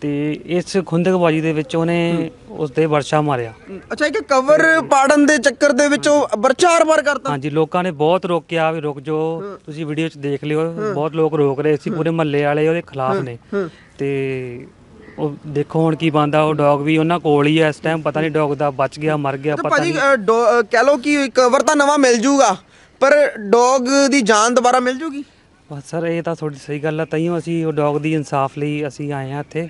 ਤੇ ਇਸ ਖੁੰਦਕਬਾਜੀ ਦੇ ਵਿੱਚ ਉਹਨੇ ਉਸ ਦੇ ਵਰਸ਼ਾ ਮਾਰਿਆ।
ਅੱਛਾ ਇੱਕ ਕਵਰ ਪਾੜਨ ਦੇ ਚੱਕਰ ਦੇ ਵਿੱਚ ਉਹ ਬਰਚਾਰ ਮਾਰ ਕਰਤਾ।
ਹਾਂਜੀ ਲੋਕਾਂ ਨੇ ਬਹੁਤ ਰੋਕਿਆ ਵੀ ਰੁਕ ਜੋ ਤੁਸੀਂ ਵੀਡੀਓ 'ਚ ਦੇਖ ਲਿਓ ਬਹੁਤ ਲੋਕ ਰੋਕ ਰਹੇ ਸੀ ਪੂਰੇ ਮਹੱਲੇ ਵਾਲੇ ਉਹਦੇ ਖਿਲਾਫ ਨੇ। ਤੇ ਉਹ ਦੇਖੋ ਹੁਣ ਕੀ ਬੰਦਾ ਉਹ ਡੌਗ ਵੀ ਉਹਨਾਂ ਕੋਲ ਹੀ ਹੈ ਇਸ ਟਾਈਮ ਪਤਾ ਨਹੀਂ ਡੌਗ ਦਾ ਬਚ ਗਿਆ ਮਰ ਗਿਆ
ਤੇ
ਪਤਾ
ਭਾਜੀ
ਨਹੀਂ
ਅ, ਡੋ- ਅ, ਕਹਿ ਲਓ ਕਿ ਕਵਰ ਤਾਂ ਨਵਾਂ ਮਿਲ ਜੂਗਾ ਪਰ ਡੌਗ ਦੀ ਜਾਨ ਦੁਬਾਰਾ ਮਿਲ ਜੂਗੀ?
ਬਸ ਸਰ ਇਹ ਤਾਂ ਥੋੜੀ ਸਹੀ ਗੱਲ ਹੈ ਤਈਓ ਅਸੀਂ ਉਹ ਡੌਗ ਦੀ ਇਨਸਾਫ ਲਈ ਅਸੀਂ ਆਏ ਹਾਂ ਇੱਥੇ।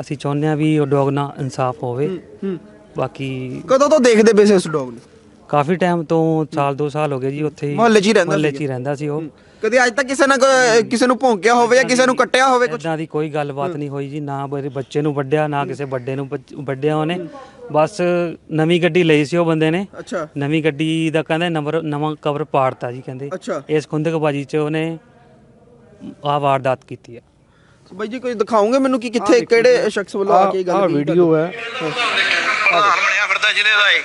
ਅਸੀਂ ਚਾਹੁੰਦੇ ਹਾਂ ਵੀ ਉਹ ਡੌਗ ਨਾਲ ਇਨਸਾਫ ਹੋਵੇ। ਬਾਕੀ
ਕਦੋਂ ਤੋਂ ਦੇਖਦੇ ਪਏ ਸੀ ਉਸ ਡੌਗ ਨੂੰ?
ਕਾਫੀ ਟਾਈਮ ਤੋਂ ਸਾਲ ਦੋ ਸਾਲ ਹੋ ਗਏ ਜੀ ਉੱਥੇ ਹੀ।
ਮੁਹੱਲੇ 'ਚ ਹੀ ਰਹਿੰਦਾ
ਮੁਹੱਲੇ 'ਚ ਹੀ ਰਹਿੰਦਾ ਸੀ ਉਹ।
ਕਦੇ ਅੱਜ ਤੱਕ ਕਿਸੇ ਕੋਈ- ਕਿਸੇ ਨੂੰ ਭੌਂਕਿਆ ਹੋਵੇ ਜਾਂ ਕਿਸੇ ਨੂੰ ਕੱਟਿਆ ਹੋਵੇ ਕੁਝ
ਇਦਾਂ ਦੀ ਕੋਈ ਗੱਲਬਾਤ ਨਹੀਂ ਹੋਈ ਜੀ ਨਾ ਮੇਰੇ ਬੱਚੇ ਨੂੰ ਵੱਢਿਆ ਨਾ ਕਿਸੇ ਵੱਡੇ ਨੂੰ ਬੱਚ- ਵੱਢਿਆ ਉਹਨੇ। ਬਸ ਨਵੀਂ ਗੱਡੀ ਲਈ ਸੀ ਉਹ ਬੰਦੇ ਨੇ।
ਅੱਛਾ।
ਨਵੀਂ ਗੱਡੀ ਦਾ ਕਹਿੰਦੇ ਨੰਬਰ ਨਵਾਂ ਕਵਰ ਪਾੜਤਾ ਜੀ ਕਹਿੰਦੇ।
ਅੱਛਾ।
ਇਸ ਖੁੰਦਕਬਾਜੀ 'ਚ ਉਹਨੇ ਆ ਵਾਰਦਾਤ ਕੀਤੀ ਹੈ।
ਬਾਈ ਜੀ ਕੋਈ ਦਿਖਾਓਗੇ ਮੈਨੂੰ ਕਿ ਕਿੱਥੇ ਕਿਹੜੇ ਸ਼ਖਸ ਵੱਲੋਂ ਆ ਕੇ ਇਹ
ਆ
ਗੱਲ ਕੀਤੀ
ਵੀਡੀਓ ਹੈ।
ਪ੍ਰਧਾਨ ਬਣਿਆ ਫਿਰਦਾ ਜ਼ਿਲ੍ਹੇ ਦਾ ਏ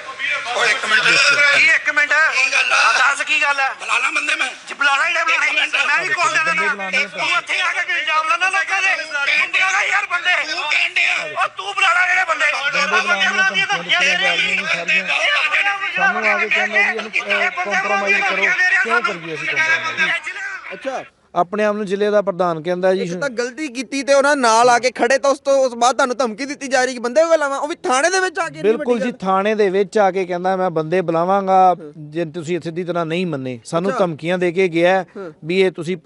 ਓ ਇੱਕ ਮਿੰਟ ਕੀ ਇੱਕ ਮਿੰਟ। ਦੱਸ ਕੀ ਗੱਲ ਹੈ? ਬੁਲਾਣਾ ਬੰਦੇ ਮੈਂ। ਜੀ ਬੁਲਾਣਾ ਹੀ ਬੁਲਾਣਾ ਮੈਂ ਵੀ ਕੋਲ ਦੇ ਦਿੰਦਾ ਤੂੰ ਇੱਥੇ ਆ ਕੇ ਕਿ ਇਲਜ਼ਾਮ ਲਾਣਾ ਲੋਕਾਂ ਦੇ। ਤੂੰ ਬੁਲਾਣਾ ਯਾਰ ਬੰਦੇ। ਤੂੰ ਕਹਿੰਦੇ ਆ ਓ ਤੂੰ ਬੁਲਾਣਾ ਜਿਹੜੇ ਬੰਦੇ। ਬੰਦੇ ਬੁਲਾਣਾ ਦੀਆਂ ਧਮਕੀਆਂ ਦੇ ਰਿਹਾ ਸਾਨੂੰ ਆ ਕੇ ਕਹਿੰਦਾ ਜੀ ਇਹਨੂੰ ਕੰਪਰੋਮਾਈਜ਼ ਕਰੋ। ਕਿਉਂ ਕਰੀਏ ਅਸੀਂ ਕੰਪਰੋਮਾਈਜ਼
ਅੱਛਾ।
ਆਪਣੇ ਆਪ ਨੂੰ ਜ਼ਿਲ੍ਹੇ ਦਾ ਪ੍ਰਧਾਨ ਕਹਿੰਦਾ ਜੀ।
ਇੱਕ ਤਾਂ ਗਲਤੀ ਕੀਤੀ ਤੇ ਉਹਨਾਂ ਨਾਲ ਆ ਕੇ ਖੜੇ ਤਾਂ ਉਸ ਤੋਂ ਉਸ ਬਾਅਦ ਤੁਹਾਨੂੰ ਧਮਕੀ ਦਿੱਤੀ ਜਾ ਰਹੀ ਕਿ ਬੰਦੇ ਕੋਲ ਆਵਾਂ ਉਹ ਵੀ ਥਾਣੇ ਦੇ ਵਿੱਚ ਆ ਕੇ
ਬਿਲਕੁਲ ਜੀ ਥਾਣੇ ਦੇ ਵਿੱਚ ਆ ਕੇ ਕਹਿੰਦਾ ਮੈਂ ਬੰਦੇ ਬੁਲਾਵਾਂਗਾ ਜੇ ਤੁਸੀਂ ਸਿੱਧੀ ਤਰ੍ਹਾਂ ਨਹੀਂ ਮੰਨੇ। ਸਾਨੂੰ ਧਮਕੀਆਂ ਦੇ ਕੇ ਗਿਆ ਵੀ ਇਹ ਤੁਸੀਂ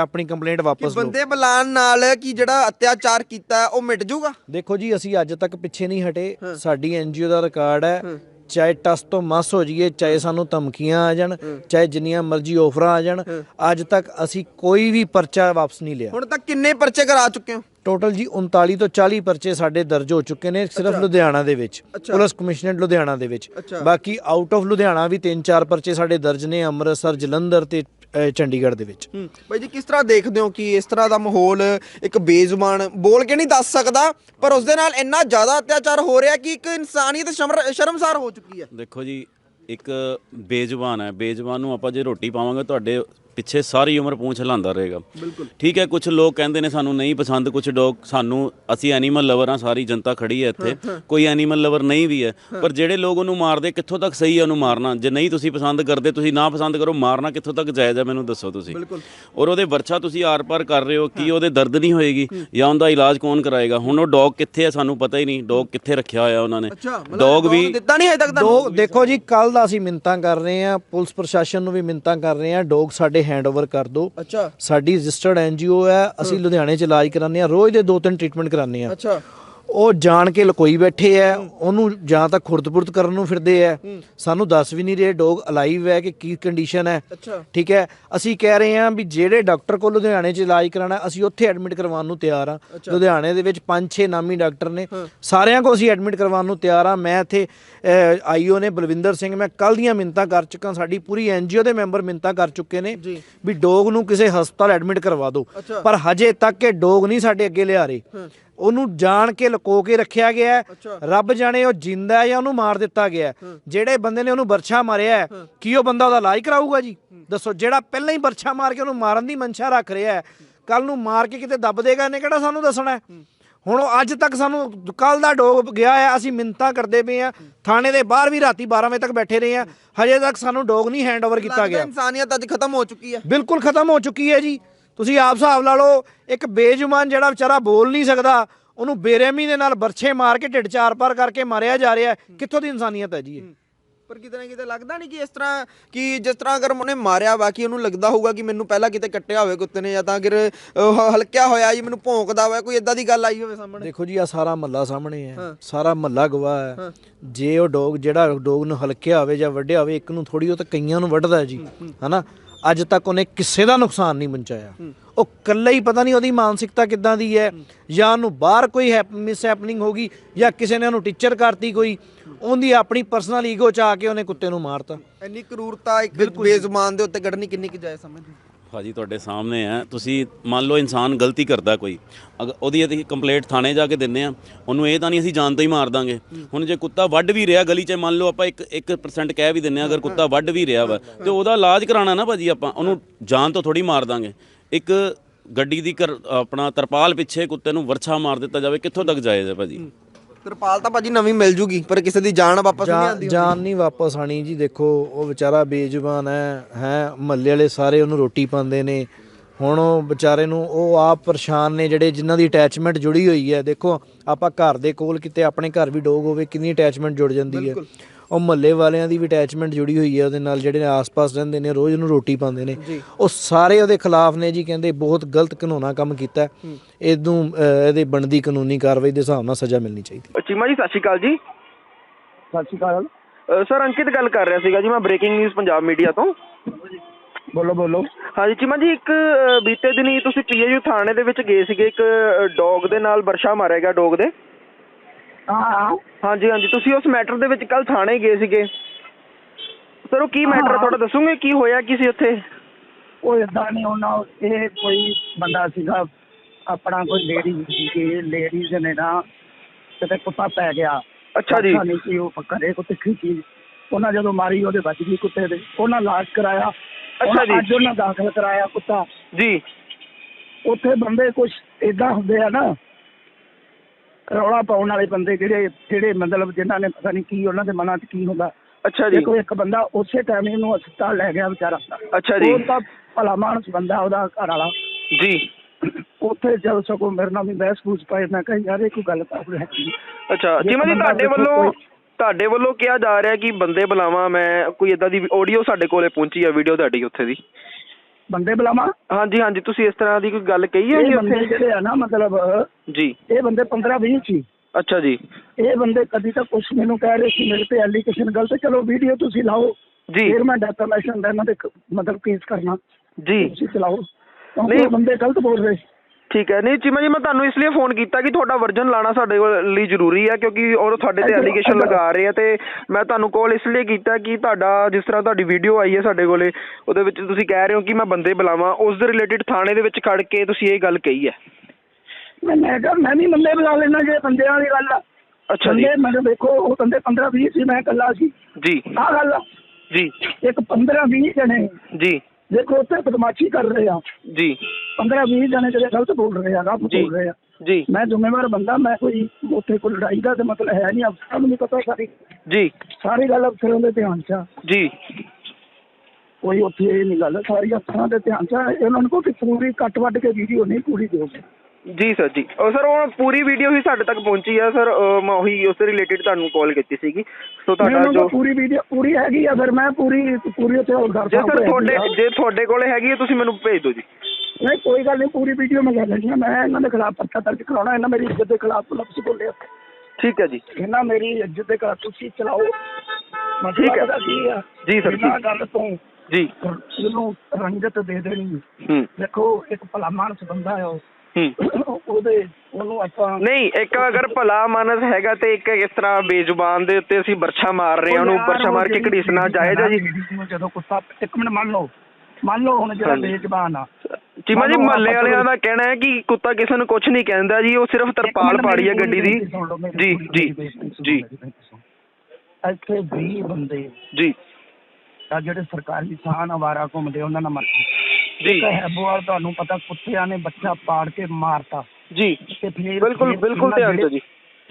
ਆਪਣੀ ਕੰਪਲੇਂਟ। ਵਾਪਸ ਲਓ।
ਬੰਦੇ ਬੁਲਾਉਣ ਨਾਲ ਕੀ ਜਿਹੜਾ ਅਤਿਆਚਾਰ ਕੀਤਾ ਉਹ ਮਿਟ ਜੂਗਾ
ਦੇਖੋ ਜੀ ਅਸੀਂ ਅੱਜ ਤੱਕ ਪਿੱਛੇ ਨਹੀਂ ਹਟੇ। ਸਾਡੀ ਐਨਜੀਓ ਦਾ ਰਿਕਾਰਡ ਹੈ। ਚਾਹੇ ਟਸ ਤੋਂ ਮਸ ਹੋ ਜਾਈਏ ਚਾਹੇ ਸਾਨੂੰ ਧਮਕੀਆਂ ਆ ਜਾਣ ਚਾਹੇ ਜਿੰਨੀਆਂ ਮਰਜ਼ੀ ਆਫਰਾਂ ਆ ਜਾਣ ਅੱਜ ਤੱਕ ਅਸੀਂ ਕੋਈ ਵੀ ਪਰਚਾ ਵਾਪਸ ਨਹੀਂ ਲਿਆ।
ਹੁਣ ਤੱਕ ਕਿੰਨੇ ਪਰਚੇ ਕਰਾ ਚੁੱਕੇ ਹੋ?
ਟੋਟਲ ਜੀ 39 ਤੋਂ 40 ਪਰਚੇ ਸਾਡੇ ਦਰਜ ਹੋ ਚੁੱਕੇ ਨੇ ਸਿਰਫ ਲੁਧਿਆਣਾ ਦੇ ਵਿੱਚ ਪੁਲਿਸ ਕਮਿਸ਼ਨਰੇਟ ਲੁਧਿਆਣਾ ਦੇ ਵਿੱਚ। ਬਾਕੀ ਆਊਟ ਆਫ ਲੁਧਿਆਣਾ ਵੀ 3-4 ਪਰਚੇ ਸਾਡੇ ਦਰਜ ਨੇ ਅੰਮ੍ਰਿਤਸਰ ਜਲੰਧਰ ਤੇ ਚੰਡੀਗੜ੍ਹ ਦੇ ਵਿੱਚ।
ਬਾਈ ਜੀ ਕਿਸ ਤਰ੍ਹਾਂ ਦੇਖਦੇ ਹੋ ਕਿ ਇਸ ਤਰ੍ਹਾਂ ਦਾ ਮਾਹੌਲ ਇੱਕ ਬੇਜ਼ੁਬਾਨ ਬੋਲ ਕੇ ਨਹੀਂ ਦੱਸ ਸਕਦਾ ਪਰ ਉਸ ਦੇ ਨਾਲ ਇੰਨਾ ਜ਼ਿਆਦਾ ਅਤਿਆਚਾਰ ਹੋ ਰਿਹਾ ਕਿ ਇੱਕ ਇਨਸਾਨੀਅਤ ਸ਼ਰਮਸਾਰ ਹੋ ਚੁੱਕੀ ਹੈ?
ਦੇਖੋ ਜੀ ਇੱਕ ਬੇਜ਼ੁਬਾਨ ਹੈ। ਬੇਜ਼ੁਬਾਨ ਨੂੰ ਆਪਾਂ ਜੇ ਰੋਟੀ ਪਾਵਾਂਗੇ ਤੁਹਾਡੇ ਪਿੱਛੇ ਸਾਰੀ ਉਮਰ ਪੂੰਛ ਹਿਲਾਉਂਦਾ ਰਹੇਗਾ। ਬਿਲਕੁਲ। ਠੀਕ ਹੈ ਕੁਝ ਲੋਕ ਕਹਿੰਦੇ ਨੇ ਸਾਨੂੰ ਨਹੀਂ ਪਸੰਦ ਕੁਝ ਲੋਕ ਸਾਨੂੰ ਅਸੀਂ ਐਨੀਮਲ ਲਵਰ ਹਾਂ ਸਾਰੀ ਜਨਤਾ ਖੜੀ ਹੈ ਇੱਥੇ। ਕੋਈ ਐਨੀਮਲ ਲਵਰ ਨਹੀਂ ਵੀ ਹੈ। ਪਰ ਜਿਹੜੇ ਲੋਕ ਉਹਨੂੰ ਮਾਰਦੇ ਕਿੱਥੋਂ ਤੱਕ ਸਹੀ ਹੈ ਉਹਨੂੰ ਮਾਰਨਾ? ਜੇ ਨਹੀਂ ਤੁਸੀਂ ਪਸੰਦ ਕਰਦੇ ਤੁਸੀਂ ਨਾ ਪਸੰਦ ਕਰੋ ਮਾਰਨਾ ਕਿੱਥੋਂ ਤੱਕ ਜਾਇਜ਼ ਹੈ ਮੈਨੂੰ ਦੱਸੋ ਤੁਸੀਂ। ਬਿਲਕੁਲ। ਔਰ ਉਹਦੇ ਵਰਛਾ ਤੁਸੀਂ ਆਰ-ਪਾਰ ਕਰ ਰਹੇ ਹੋ ਕੀ ਉਹਦੇ ਦਰਦ ਨਹੀਂ ਹੋਏਗੀ? ਜਾਂ ਉਹਦਾ ਇਲਾਜ ਕੌਣ ਕਰਾਏਗਾ? ਹੁਣ ਉਹ ਡੌਗ ਕਿੱਥੇ ਹੈ ਸਾਨੂੰ ਪਤਾ ਹੀ ਨਹੀਂ। ਡੌਗ ਕਿੱਥੇ ਰੱਖਿਆ ਹੋਇਆ ਉਹਨਾਂ ਨੇ। ਡੌਗ ਵੀ
ਦਿੱਤਾ ਨਹੀਂ ਹਜੇ ਤੱਕ
ਦੋ
ਤੁਹਾਨੂੰ
ਦੇਖੋ ਜੀ ਕੱਲ ਦਾ ਅਸੀਂ ਮਿੰਤਾਂ ਕਰ ਰਹੇ ਹਾਂ ਪੁਲਿਸ ਪ੍ਰਸ਼ਾਸਨ ਨੂੰ ਵੀ ਮਿੰਤਾਂ ਕਰ ਰਹੇ ਹਾਂ। ਡੌਗ ਸਾਡੇ ਹੈਂਡਓਵਰ ਕਰ ਦਿਓ
ਅੱਛਾ।
ਸਾਡੀ ਰਜਿਸਟਰਡ ਐਨਜੀਓ ਹੈ ਅਸੀਂ ਲੁਧਿਆਣੇ ਚ ਇਲਾਜ ਕਰਾਉਂਦੇ ਹਾਂ ਰੋਜ਼ ਦੇ ਦੋ ਤਿੰਨ ਟ੍ਰੀਟਮੈਂਟ ਕਰਾਉਂਦੇ ਹਾਂ।
ਅੱਛਾ।
ਉਹ ਜਾਣ ਕੇ ਲਕੋਈ ਬੈਠੇ ਐ ਉਹਨੂੰ ਜਾਂ ਤਾਂ ਖੁਰਦਪੁਰਦ ਕਰਨ ਨੂੰ ਫਿਰਦੇ ਐ। ਸਾਨੂੰ ਦੱਸ ਵੀ ਨਹੀਂ ਰਹੇ ਡੌਗ ਅਲਾਈਵ ਹੈ ਕਿ ਕੀ ਕੰਡੀਸ਼ਨ ਹੈ। ਠੀਕ ਹੈ ਅਸੀਂ ਕਹਿ ਰਹੇ ਹਾਂ ਵੀ ਜਿਹੜੇ ਡਾਕਟਰ ਕੋਲ ਲੁਧਿਆਣੇ 'ਚ ਇਲਾਜ ਕਰਾਣਾ ਅਸੀਂ ਉੱਥੇ ਐਡਮਿਟ ਕਰਵਾਉਣ ਨੂੰ ਤਿਆਰ ਹਾਂ ਲੁਧਿਆਣੇ ਦੇ ਵਿੱਚ 5-6 ਨਾਮੀ ਡਾਕਟਰ ਨੇ। ਸਾਰਿਆਂ ਕੋ ਅਸੀਂ ਐਡਮਿਟ ਕਰਵਾਉਣ ਨੂੰ ਤਿਆਰ ਹਾਂ ਮੈਂ ਇੱਥੇ ਆਈਓ ਨੇ ਬਲਵਿੰਦਰ ਸਿੰਘ ਮੈਂ ਕੱਲ ਦੀਆਂ ਮਿੰਤਾਂ ਕਰ ਚੁੱਕਾ ਸਾਡੀ ਪੂਰੀ ਐਨਜੀਓ ਦੇ ਮੈਂਬਰ ਮਿੰਤਾਂ ਕਰ ਚੁੱਕੇ ਨੇ ਵੀ ਡੌਗ ਨੂੰ ਕਿਸੇ ਹਸਪਤਾਲ ਐਡਮਿਟ ਕਰਵਾ ਦਿਓ। ਪਰ ਹਜੇ ਤੱਕ ਇਹ ਡੌਗ ਨਹੀਂ ਸਾਡੇ ਅੱਗੇ ਲਿਆ ਰਹੇ। ਉਹਨੂੰ ਜਾਣ ਕੇ ਲੁਕੋ ਕੇ ਰੱਖਿਆ ਗਿਆ ਹੈ। ਰੱਬ ਜਾਣੇ ਉਹ ਜਿੰਦਾ ਹੈ ਜਾਂ ਉਹਨੂੰ ਮਾਰ ਦਿੱਤਾ ਗਿਆ। ਜਿਹੜੇ ਬੰਦੇ ਨੇ ਉਹਨੂੰ ਬਰਛਾ ਮਾਰਿਆ ਕੀ ਉਹ ਬੰਦਾ ਉਹਦਾ ਇਲਾਜ ਕਰਾਊਗਾ ਜੀ? ਦੱਸੋ ਜਿਹੜਾ ਪਹਿਲਾਂ ਹੀ ਬਰਛਾ ਮਾਰ ਕੇ ਉਹਨੂੰ ਮਾਰਨ ਦੀ ਮਨਸ਼ਾ ਰੱਖ ਰਿਹਾ ਹੈ ਕੱਲ ਨੂੰ ਮਾਰ ਕੇ ਕਿਤੇ ਦੱਬ ਦੇਗਾ ਇਹਨੇ ਕਿਹੜਾ ਸਾਨੂੰ ਦੱਸਣਾ ਹੈ? ਹੁਣ ਉਹ ਅੱਜ ਤੱਕ ਸਾਨੂੰ ਕੱਲ ਦਾ ਡੋਗ ਗਿਆ ਹੈ ਅਸੀਂ ਮਿੰਤਾ ਕਰਦੇ ਪਏ ਆ ਥਾਣੇ ਦੇ ਬਾਹਰ ਵੀ ਰਾਤੀ 12 ਵਜੇ ਤੱਕ ਬੈਠੇ ਰਹੇ ਆ ਹਜੇ ਤੱਕ ਸਾਨੂੰ ਡੋਗ ਨਹੀਂ ਹੈਂਡਓਵਰ ਕੀਤਾ ਗਿਆ।
ਇਨਸਾਨੀਅਤ ਅੱਜ ਖਤਮ ਹੋ ਚੁੱਕੀ ਹੈ।
ਬਿਲਕੁਲ ਖਤਮ ਹੋ ਚੁੱਕੀ ਹੈ ਜੀ। ਤੁਸੀਂ ਆਪ ਹਿਸਾਬ ਲਾ ਲਓ ਇੱਕ ਬੇਜੁਮਾਨ ਜਿਹੜਾ ਵਿਚਾਰਾ ਬੋਲ ਨਹੀਂ ਸਕਦਾ ਉਹਨੂੰ ਬੇਰਹਿਮੀ ਦੇ ਨਾਲ ਬਰਛੇ ਮਾਰ ਕੇ ਢਿੱਡ ਚਾਰ ਪਾਰ ਕਰਕੇ ਮਾਰਿਆ ਜਾ ਰਿਹਾ ਕਿੱਥੋਂ ਦੀ ਇਨਸਾਨੀਅਤ ਹੈ ਜੀ ਇਹ?
ਪਰ ਕਿਤੇ ਨਾ ਕਿਤੇ ਲੱਗਦਾ ਨਹੀਂ ਕਿ ਇਸ ਤਰ੍ਹਾਂ ਕਿ ਜਿਸ ਤਰ੍ਹਾਂ ਅਗਰ ਉਹਨੇ ਮਾਰਿਆ ਬਾਕੀ ਉਹਨੂੰ ਲੱਗਦਾ ਹੋਊਗਾ ਕਿ ਮੈਨੂੰ ਪਹਿਲਾਂ ਕਿਤੇ ਕੱਟਿਆ ਹੋਵੇ ਕੁੱਤੇ ਨੇ ਜਾਂ ਤਾਂ ਅਗਰ ਹਲਕਿਆ ਹੋਇਆ ਜੀ ਮੈਨੂੰ ਭੌਂਕਦਾ ਹੋਇਆ ਕੋਈ ਇਦਾਂ ਦੀ ਗੱਲ ਆਈ ਹੋਵੇ ਸਾਹਮਣੇ।
ਦੇਖੋ ਜੀ ਆ ਸਾਰਾ ਮੱਲਾ ਸਾਹਮਣੇ ਹੈ। ਸਾਰਾ ਮੱਲਾ ਗਵਾਹ ਹੈ। ਜੇ ਉਹ ਡੋਗ ਜਿਹੜਾ ਡੋਗ ਨੂੰ ਹਲਕਿਆ ਹੋਵੇ ਜਾਂ ਵੱਢਿਆ ਹੋਵੇ ਇੱਕ ਨੂੰ ਥੋੜੀ ਉਹ ਤਾਂ ਕਈਆਂ ਨੂੰ ਵੱਢਦਾ ਜੀ। ਹਨਾ? ਅੱਜ ਤੱਕ ਉਹਨੇ ਕਿਸੇ ਦਾ ਨੁਕਸਾਨ ਨਹੀਂ ਪਹੁੰਚਾਇਆ ਉਹ ਇਕੱਲਾ ਹੀ ਪਤਾ ਨਹੀਂ ਉਹਦੀ ਮਾਨਸਿਕਤਾ ਕਿੱਦਾਂ ਦੀ ਹੈ ਜਾਂ ਉਹਨੂੰ ਬਾਹਰ ਕੋਈ ਮਿਸ ਹੈਪਨਿੰਗ ਹੋ ਗਈ ਜਾਂ ਕਿਸੇ ਨੇ ਉਹਨੂੰ ਟੀਚਰ ਕਰਤੀ ਕੋਈ ਉਹਦੀ ਆਪਣੀ ਪਰਸਨਲ ਈਗੋ ਚ ਆ ਕੇ ਉਹਨੇ ਕੁੱਤੇ ਨੂੰ ਮਾਰਤਾ।
ਇੰਨੀ ਕਰੂਰਤਾ ਇੱਕ ਬੇਜ਼ੁਬਾਨ ਦੇ ਉੱਤੇ ਕੱਢਣੀ ਕਿੰਨੀ ਕੁ ਜਾਇਜ਼ ਸਮਝਦੇ
ਭਾਜੀ ਤੁਹਾਡੇ ਸਾਹਮਣੇ ਹੈ ਤੁਸੀਂ ਮੰਨ ਲਓ ਇਨਸਾਨ ਗਲਤੀ ਕਰਦਾ ਕੋਈ ਅਗਰ ਉਹਦੀ ਅਸੀਂ ਕੰਪਲੇਂਟ ਥਾਣੇ ਜਾ ਕੇ ਦਿੰਨੇ ਆ। ਉਹਨੂੰ ਇਹ ਤਾਂ ਨਹੀਂ ਅਸੀਂ ਜਾਣ ਤੋਂ ਹੀ ਮਾਰ ਦਾਂਗੇ। ਹੁਣ ਜੇ ਕੁੱਤਾ ਵੱਢ ਵੀ ਰਿਹਾ ਗਲੀ 'ਚ, ਮੰਨ ਲਓ ਆਪਾਂ 1 1% ਕਹਿ ਵੀ ਦਿੰਨੇ ਆ, ਅਗਰ ਕੁੱਤਾ ਵੱਢ ਵੀ ਰਿਹਾ ਵਾ, ਤੇ ਉਹਦਾ ਇਲਾਜ ਕਰਾਣਾ ਨਾ ਭਾਜੀ ਆਪਾਂ, ਉਹਨੂੰ ਜਾਨ ਤੋਂ ਥੋੜੀ ਮਾਰ ਦਾਂਗੇ। ਇੱਕ ਗੱਡੀ ਦੀ ਕਰ- ਆਪਣਾ ਤਰਪਾਲ ਪਿੱਛੇ ਕੁੱਤੇ ਨੂੰ ਵਰਛਾ ਮਾਰ ਦਿੱਤਾ ਜਾਵੇ, ਕਿੱਥੋਂ ਤੱਕ ਜਾਏਗਾ ਭਾਜੀ?
ਤਰਪਾਲ ਤਾਂ ਭਾਜੀ ਨਵੀਂ ਮਿਲ ਜੂਗੀ ਪਰ ਕਿਸੇ ਦੀ ਜਾਨ ਵਾਪਸ ਨਹੀਂ ਆਉਂਦੀ
ਜਾਨ ਨਹੀਂ ਵਾਪਸ ਆਣੀ ਜੀ ਦੇਖੋ ਉਹ ਵਿਚਾਰਾ ਬੇਜ਼ੁਬਾਨ ਹੈ ਹੈ ਮਹੱਲੇ ਵਾਲੇ ਸਾਰੇ ਉਹਨੂੰ ਰੋਟੀ ਪਾਉਂਦੇ ਨੇ। ਹੁਣ ਉਹ ਵਿਚਾਰੇ ਨੂੰ ਉਹ ਆਪ ਪਰੇਸ਼ਾਨ ਨੇ ਜਿਹੜੇ ਜਿਨ੍ਹਾਂ ਦੀ ਅਟੈਚਮੈਂਟ ਜੁੜੀ ਹੋਈ ਹੈ। ਦੇਖੋ ਆਪਾਂ ਘਰ ਦੇ ਕੋਲ ਕਿਤੇ ਆਪਣੇ ਘਰ ਵੀ ਡੋਗ ਹੋਵੇ ਕਿੰਨੀ ਅਟੈਚਮੈਂਟ ਜੁੜ ਜਾਂਦੀ ਹੈ। ਉਹ ਮਹੱਲੇ ਵਾਲਿਆਂ ਦੀ ਵੀ ਅਟੈਚਮੈਂਟ ਜੁੜੀ ਹੋਈ ਹੈ ਉਹਦੇ ਨਾਲ ਜਿਹੜੇ ਆਸ-ਪਾਸ ਰਹਿੰਦੇ ਨੇ ਰੋਜ਼ ਉਹਨੂੰ ਰੋਟੀ ਪਾਉਂਦੇ ਨੇ। ਉਹ ਸਾਰੇ ਉਹਦੇ ਖਿਲਾਫ ਨੇ ਜੀ ਕਹਿੰਦੇ ਬਹੁਤ ਗਲਤ ਕਾਨੂੰਨਾ ਕੰਮ ਕੀਤਾ ਹੈ। ਇਹਨੂੰ ਇਹਦੇ ਬਣਦੀ ਕਾਨੂੰਨੀ ਕਾਰਵਾਈ ਦੇ ਹਿਸਾਬ ਨਾਲ ਸਜ਼ਾ ਮਿਲਣੀ ਚਾਹੀਦੀ
ਚੀਮਾ ਜੀ ਸਤਿ ਸ਼੍ਰੀ ਅਕਾਲ ਜੀ।
ਸਤਿ ਸ਼੍ਰੀ ਅਕਾਲ।
ਸਰ ਅੰਕਿਤ ਗੱਲ ਕਰ ਰਿਹਾ ਸੀਗਾ ਜੀ ਮੈਂ ਬ੍ਰੇਕਿੰਗ ਨਿਊਜ਼ ਪੰਜਾਬ ਮੀਡੀਆ ਤੋਂ।
ਬੋਲੋ ਬੋਲੋ।
ਹਾਂਜੀ ਚੀਮਾ ਜੀ ਇੱਕ ਬੀਤੇ ਦਿਨੀ ਤੁਸੀਂ ਪੀਏਯੂ ਥਾਣੇ ਦੇ ਵਿੱਚ ਗਏ ਸੀਗੇ ਇੱਕ ਡੌਗ ਦੇ ਨਾਲ ਵਰਸ਼ਾ ਮਾਰਿਆ ਗਿਆ ਡੌਗ ਦੇ।
ਹਾਂ।
ਹਾਂਜੀ ਹਾਂਜੀ। ਤੁਸੀਂ ਉਸ ਮੈਟਰ ਦੇ ਵਿੱਚ ਕੱਲ ਥਾਣੇ ਗਏ ਸੀਗੇ। ਸਰ ਉਹ ਕੀ ਮੈਟਰ ਥੋੜਾ ਦੱਸੋਗੇ ਕੀ ਹੋਇਆ ਕੀ ਸੀ ਉੱਥੇ?
ਉਹ ਇਦਾਂ ਨਹੀਂ ਉਹਨਾਂ ਇਹ ਕੋਈ ਬੰਦਾ ਸੀਗਾ ਆਪਣਾ ਕੋਈ ਲੇਡੀ ਸੀ ਲੇਡੀਜ਼ ਨੇ ਨਾ ਕਿਤੇ ਕੁੱਤਾ ਪੈ ਗਿਆ।
ਅੱਛਾ ਜੀ।
ਪਤਾ ਨਹੀਂ ਸੀ ਉਹ ਕਰੇ ਕੋ ਤਿੱਖੀ ਚੀਜ਼। ਉਹਨਾਂ ਜਦੋਂ ਮਾਰੀ ਉਹਦੇ ਵੱਜ ਗਈ ਕੁੱਤੇ ਦੇ। ਉਹਨਾਂ ਇਲਾਜ ਕਰਾਇਆ।
ਅੱਛਾ ਜੀ।
ਅੱਜ ਉਹਨਾਂ ਦਾਖਲ ਕਰਾਇਆ ਕੁੱਤਾ।
ਜੀ।
ਉੱਥੇ ਬੰਦੇ ਕੁਝ ਇਦਾਂ ਹੁੰਦੇ ਆ ਨਾ ਰੌਲਾ ਪਾਉਣ ਵਾਲੇ ਬੰਦੇ ਜਿਹੜੇ ਜਿਹੜੇ ਮਤਲਬ ਜਿਨ੍ਹਾਂ ਨੇ ਪਤਾ ਨਹੀਂ ਕੀ ਉਹਨਾਂ ਦੇ ਮਨਾਂ 'ਚ ਕੀ ਹੁੰਦਾ।
ਅੱਛਾ ਜੀ।
ਦੇਖੋ ਇੱਕ ਬੰਦਾ ਉਸੇ ਟਾਈਮ ਇਹਨੂੰ ਹਸਪਤਾਲ ਲੈ ਗਿਆ ਵਿਚਾਰਾ।
ਅੱਛਾ ਜੀ।
ਉਹ ਤਾਂ ਭਲਾ ਮਾਨਸ ਬੰਦਾ ਉਹਦਾ ਘਰ ਵਾਲਾ।
ਜੀ।
ਉੱਥੇ ਜਦ ਸਗੋਂ ਮੇਰੇ ਨਾਲ ਵੀ ਬਹਿਸ ਪੂਛ ਪਾਏ ਮੈਂ ਕਿਹਾ ਯਾਰ ਇਹ ਕੋਈ ਗੱਲ ਤਾਂ ਹੈ
ਅੱਛਾ
ਜੇ
ਚੀਮਾ ਜੀ ਤੁਹਾਡੇ ਵੱਲੋਂ ਤੁਹਾਡੇ ਵੱਲੋਂ ਕਿਹਾ ਜਾ ਰਿਹਾ ਕਿ ਬੰਦੇ ਬੁਲਾਵਾਂ ਮੈਂ ਕੋਈ ਇਦਾਂ ਦੀ ਆਡੀਓ ਸਾਡੇ ਕੋਲੇ ਪਹੁੰਚੀ ਆ ਵੀਡੀਓ ਤੁਹਾਡੀ ਉੱਥੇ ਦੀ।
ਬੰਦੇ ਬੁਲਾਵਾ?
ਹਾਂਜੀ ਹਾਂਜੀ ਤੁਸੀਂ ਇਸ ਤਰ੍ਹਾਂ ਦੀ ਕੋਈ ਗੱਲ ਕਹੀ ਹੈ
ਇਹ
ਜੀ
ਬੰਦੇ
ਉੱਥੇ?
ਜਿਹੜੇ ਆ ਨਾ ਮਤਲਬ
ਜੀ।
ਇਹ ਬੰਦੇ 15 20 ਸੀ।
ਅੱਛਾ ਜੀ।
ਇਹ ਬੰਦੇ ਕਦੀ ਤਾਂ ਕੁਛ ਮੈਨੂੰ ਕਹਿ ਰਹੇ ਸੀ ਮੇਰੇ ਤੇ ਐਲੀਗੇਸ਼ਨ ਗਲਤ। ਚਲੋ ਵੀਡੀਓ ਤੁਸੀਂ ਲਾਓ।
ਜੀ।
ਫਿਰ ਮੈਂ ਡੈਫਾਮੇਸ਼ਨ ਦਾ ਇਹਨਾਂ ਦੇ ਕ- ਮਤਲਬ ਕੇਸ ਕਰਨਾ।
ਜੀ।
ਤੁਸੀਂ ਚਲਾਓ। ਕਿਉਂਕਿ
ਨਹੀਂ।
ਉਹ ਬੰਦੇ ਗਲਤ ਬੋਲ ਰਹੇ। ਸੀ
ਠੀਕ ਹੈ। ਨਹੀਂ ਚੀਮਾ ਜੀ ਮੈਂ ਤੁਹਾਨੂੰ ਇਸ ਲਈ ਫੋਨ ਕੀਤਾ ਕਿ ਤੁਹਾਡਾ ਵਰਜਨ ਲਾਣਾ ਸਾਡੇ ਕੋਲ ਲਈ ਜ਼ਰੂਰੀ ਹੈ ਕਿਉਂਕਿ ਉਹ ਤੁਹਾਡੇ ਤੇ ਐਲੀਗੇਸ਼ਨ। ਲਗਾ ਰਹੇ ਆ ਤੇ ਮੈਂ ਤੁਹਾਨੂੰ ਕਾਲ ਇਸ ਲਈ ਕੀਤਾ ਕਿ ਤੁਹਾਡਾ ਜਿਸ ਤਰ੍ਹਾਂ ਤੁਹਾਡੀ ਵੀਡੀਓ ਆਈ ਹੈ ਸਾਡੇ ਕੋਲੇ ਉਹਦੇ ਵਿੱਚ ਤੁਸੀਂ ਕਹਿ ਰਹੇ ਹੋ ਕਿ ਮੈਂ ਬੰਦੇ ਬੁਲਾਵਾਂ। ਉਸ ਦੇ ਰਿਲੇਟਡ ਥਾਣੇ ਦੇ ਵਿੱਚ ਖੜ ਕੇ ਤੁਸੀਂ ਇਹ ਗੱਲ ਕਹੀ ਹੈ।
ਮੈਂ ਮੈਂ ਕਿਹਾ ਮੈਂ ਵੀ ਬੰਦੇ ਬੁਲਾ ਲੈਣਾ ਜੇ ਬੰਦਿਆਂ ਵਾਲੀ ਗੱਲ ਆ।
ਅੱਛਾ ਜੀ।
ਬੰਦੇ ਮੈਨੂੰ ਦੇਖੋ ਉਹ ਬੰਦੇ 15 20 ਸੀ ਮੈਂ ਇਕੱਲਾ ਸੀ।
ਜੀ।
ਆਹ ਗੱਲ ਆ।
ਜੀ।
ਇੱਕ 15 20 ਜਣੇ
ਜੀ।
ਦੇਖੋ ਉੱਥੇ ਬਦਮਾਸ਼ੀ ਕਰ ਰਹੇ ਆ।
ਜੀ।
15 20 ਜਣੇ ਜਿਹੜੇ ਗਲਤ ਬੋਲ ਰਹੇ ਆ
ਜੀ।
ਬੋਲ ਰਹੇ ਆ।
ਜੀ।
ਮੈਂ ਜ਼ਿੰਮੇਵਾਰ ਬੰਦਾ ਮੈਂ ਕੋਈ ਉੱਥੇ ਕੋਈ ਲੜਾਈ ਦਾ ਤੇ ਮਤਲਬ ਹੈ ਨਹੀਂ ਅਫਸਰਾਂ ਨੂੰ ਪਤਾ ਸਾਰੀ।
ਜੀ।
ਸਾਰੀ ਗੱਲ ਅਫਸਰਾਂ ਦੇ ਧਿਆਨ 'ਚ ਆ।
ਜੀ।
ਕੋਈ ਉੱਥੇ ਇਹ ਨਹੀਂ ਗੱਲ ਸਾਰੀ ਅਫਸਰਾਂ ਦੇ ਧਿਆਨ 'ਚ ਆ। ਇਹਨਾਂ ਨੂੰ ਕੋ ਕਿ ਪੂਰੀ ਕੱਟ ਵੱਢ ਕੇ ਵੀਡੀਓ ਨਹੀਂ ਪੂਰੀ ਦਿਓਗੇ।
ਜੀ ਸਰ ਜੀ। ਉਹ ਸਰ ਉਹ ਪੂਰੀ ਵੀਡੀਓ ਹੀ ਸਾਡੇ ਤੱਕ ਪਹੁੰਚੀ ਆ ਸਰ ਅਹ ਮੈਂ ਉਹੀ ਉਸ ਰਿਲੇਟਡ ਤੁਹਾਨੂੰ ਕਾਲ ਕੀਤੀ ਸੀਗੀ। ਸੋ ਤੁਹਾਡਾ
ਮੈਨੂੰ
ਜੋ
ਪੂਰੀ ਵੀਡੀਓ ਪੂਰੀ ਹੈਗੀ ਆ ਫਿਰ ਮੈਂ ਪੂਰੀ ਪੂਰੀ ਉੱਥੇ
ਜੇ ਸਰ
ਕੋਲ ਹੈਗੀ
ਤੁਹਾਡੇ। ਜੇ ਤੁਹਾਡੇ ਕੋਲੇ ਹੈਗੀ ਹੈ ਤੁਸੀਂ ਮੈਨੂੰ ਭੇਜ ਦਿਓ ਜੀ।
ਨਹੀਂ ਕੋਈ ਗੱਲ ਨਹੀਂ ਪੂਰੀ ਵੀਡੀਓ ਮੈਂ ਲੈ ਲੈਣੀ ਆ ਮੈਂ ਇਹਨਾਂ ਦੇ ਖਿਲਾਫ ਪਰਚਾ ਦਰਜ ਕਰਾਉਣਾ ਇਹਨਾਂ ਮੇਰੀ ਇੱਜ਼ਤ ਦੇ ਖਿਲਾਫ ਲਫ਼ਜ਼ ਬੋਲਿਆ
ਠੀਕ ਹੈ ਜੀ।
ਇਹਨਾਂ ਮੇਰੀ ਇੱਜ਼ਤ ਦੇ ਖਿਲਾਫ ਤੁਸੀਂ ਚਲਾਓ।
ਠੀਕ ਹੈ।
ਕੀ ਆ?
ਜੀ ਸਰ, ਠੀਕ।
ਗੱਲ ਤੋਂ
ਜੀ।
ਇਹਨੂੰ ਰੰਜਤ ਦੇ ਦੇਣੀ।
ਹੂੰ।
ਦੇਖੋ ਇੱਕ ਭਲਾ ਮਾਨਸ ਬੰਦਾ ਆ ਉਹ।
ਹੂੰ।
ਉਹਦੇ ਉਹਨੂੰ ਆਪਾਂ
ਨਹੀਂ ਇੱਕ ਅਗਰ ਭਲਾ ਮਾਨਸ ਹੈਗਾ ਤੇ ਇੱਕ ਇਸ ਤਰ੍ਹਾਂ ਬੇਜ਼ੁਬਾਨ ਦੇ ਉੱਤੇ ਅਸੀਂ ਬਰਛਾ ਮਾਰ ਰਹੇ ਹਾਂ ਉਹਨੂੰ ਬਰਛਾ ਮਾਰ ਕੇ ਘੜੀਸਣਾ ਜਾਇਜ਼ ਹੈ ਜੀ।
ਜਦੋਂ ਕੁੱਤਾ ਇੱਕ ਮਿੰਟ ਮੰਨ ਲਓ। ਮੰਨ ਲਓ ਹੁਣ ਜਿਹੜਾ
ਹਾਂਜੀ।
ਬੇਜ਼ਬਾਨ ਆ।
ਚੀਮਾ ਜੀ ਮਹੱਲੇ ਵਾਲਿਆਂ ਦਾ ਕਹਿਣਾ ਹੈ ਕਿ ਕੁੱਤਾ ਕਿਸੇ ਨੂੰ ਕੁਝ ਨਹੀਂ ਕਹਿੰਦਾ ਜੀ ਉਹ ਸਿਰਫ ਤਰਪਾਲ ਪਾੜੀ ਹੈ ਗੱਡੀ ਦੀ। ਜੀ ਜੀ ਜੀ।
ਇੱਥੇ 20 ਬੰਦੇ
ਜੀ।
ਆ ਜਿਹੜੇ ਸਰਕਾਰੀ ਸਾਨ ਅਵਾਰਾ ਘੁੰਮਦੇ ਉਹਨਾਂ ਨਾਲ ਮਰ ਗਏ
ਜੀ
ਹੈਬੋਵਾਲ ਤੁਹਾਨੂੰ ਪਤਾ ਕੁੱਤਿਆਂ ਨੇ ਬੱਚਾ ਪਾੜ ਕੇ ਮਾਰਤਾ।
ਜੀ।
ਤੇ ਫਿਰ
ਬਿਲਕੁਲ ਬਿਲਕੁਲ ਧਿਆਨ
ਜਿਹੜੇ-
ਜੀ।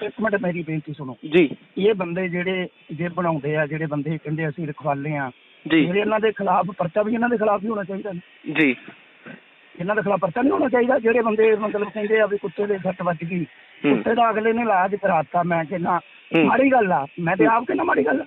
ਇੱਕ ਮਿੰਟ ਮੇਰੀ ਬੇਨਤੀ ਸੁਣੋ।
ਜੀ।
ਇਹ ਬੰਦੇ ਜਿਹੜੇ ਜੇ ਬਣਾਉਂਦੇ ਆ ਜਿਹੜੇ ਬੰਦੇ ਕਹਿੰਦੇ ਅਸੀਂ ਰਖਵਾਲੇ ਆ
ਜੀ।
ਇਹਨਾਂ ਦੇ ਖਿਲਾਫ ਪਰਚਾ ਵੀ ਇਹਨਾਂ ਦੇ ਖਿਲਾਫ ਹੀ ਹੋਣਾ ਚਾਹੀਦਾ
ਜੀ।
ਇਹਨਾਂ ਦੇ ਖਿਲਾਫ ਪਰਚਾ ਨਹੀਂ ਹੋਣਾ ਚਾਹੀਦਾ ਜਿਹੜੇ ਬੰਦੇ ਮਤਲਬ ਕਹਿੰਦੇ ਆ ਵੀ ਕੁੱਤੇ ਦੇ ਸੱਟ ਵੱਜ ਗਈ। ਕੁੱਤੇ ਦਾ ਅਗਲੇ ਨੇ ਇਲਾਜ ਕਰਾਤਾ ਮੈਂ ਕਹਿੰਦਾ
ਹੂੰ।
ਮਾੜੀ ਗੱਲ ਆ ਮੈਂ ਤੇ ਆਪ ਕਹਿੰਦਾ ਮਾੜੀ ਗੱਲ ਆ।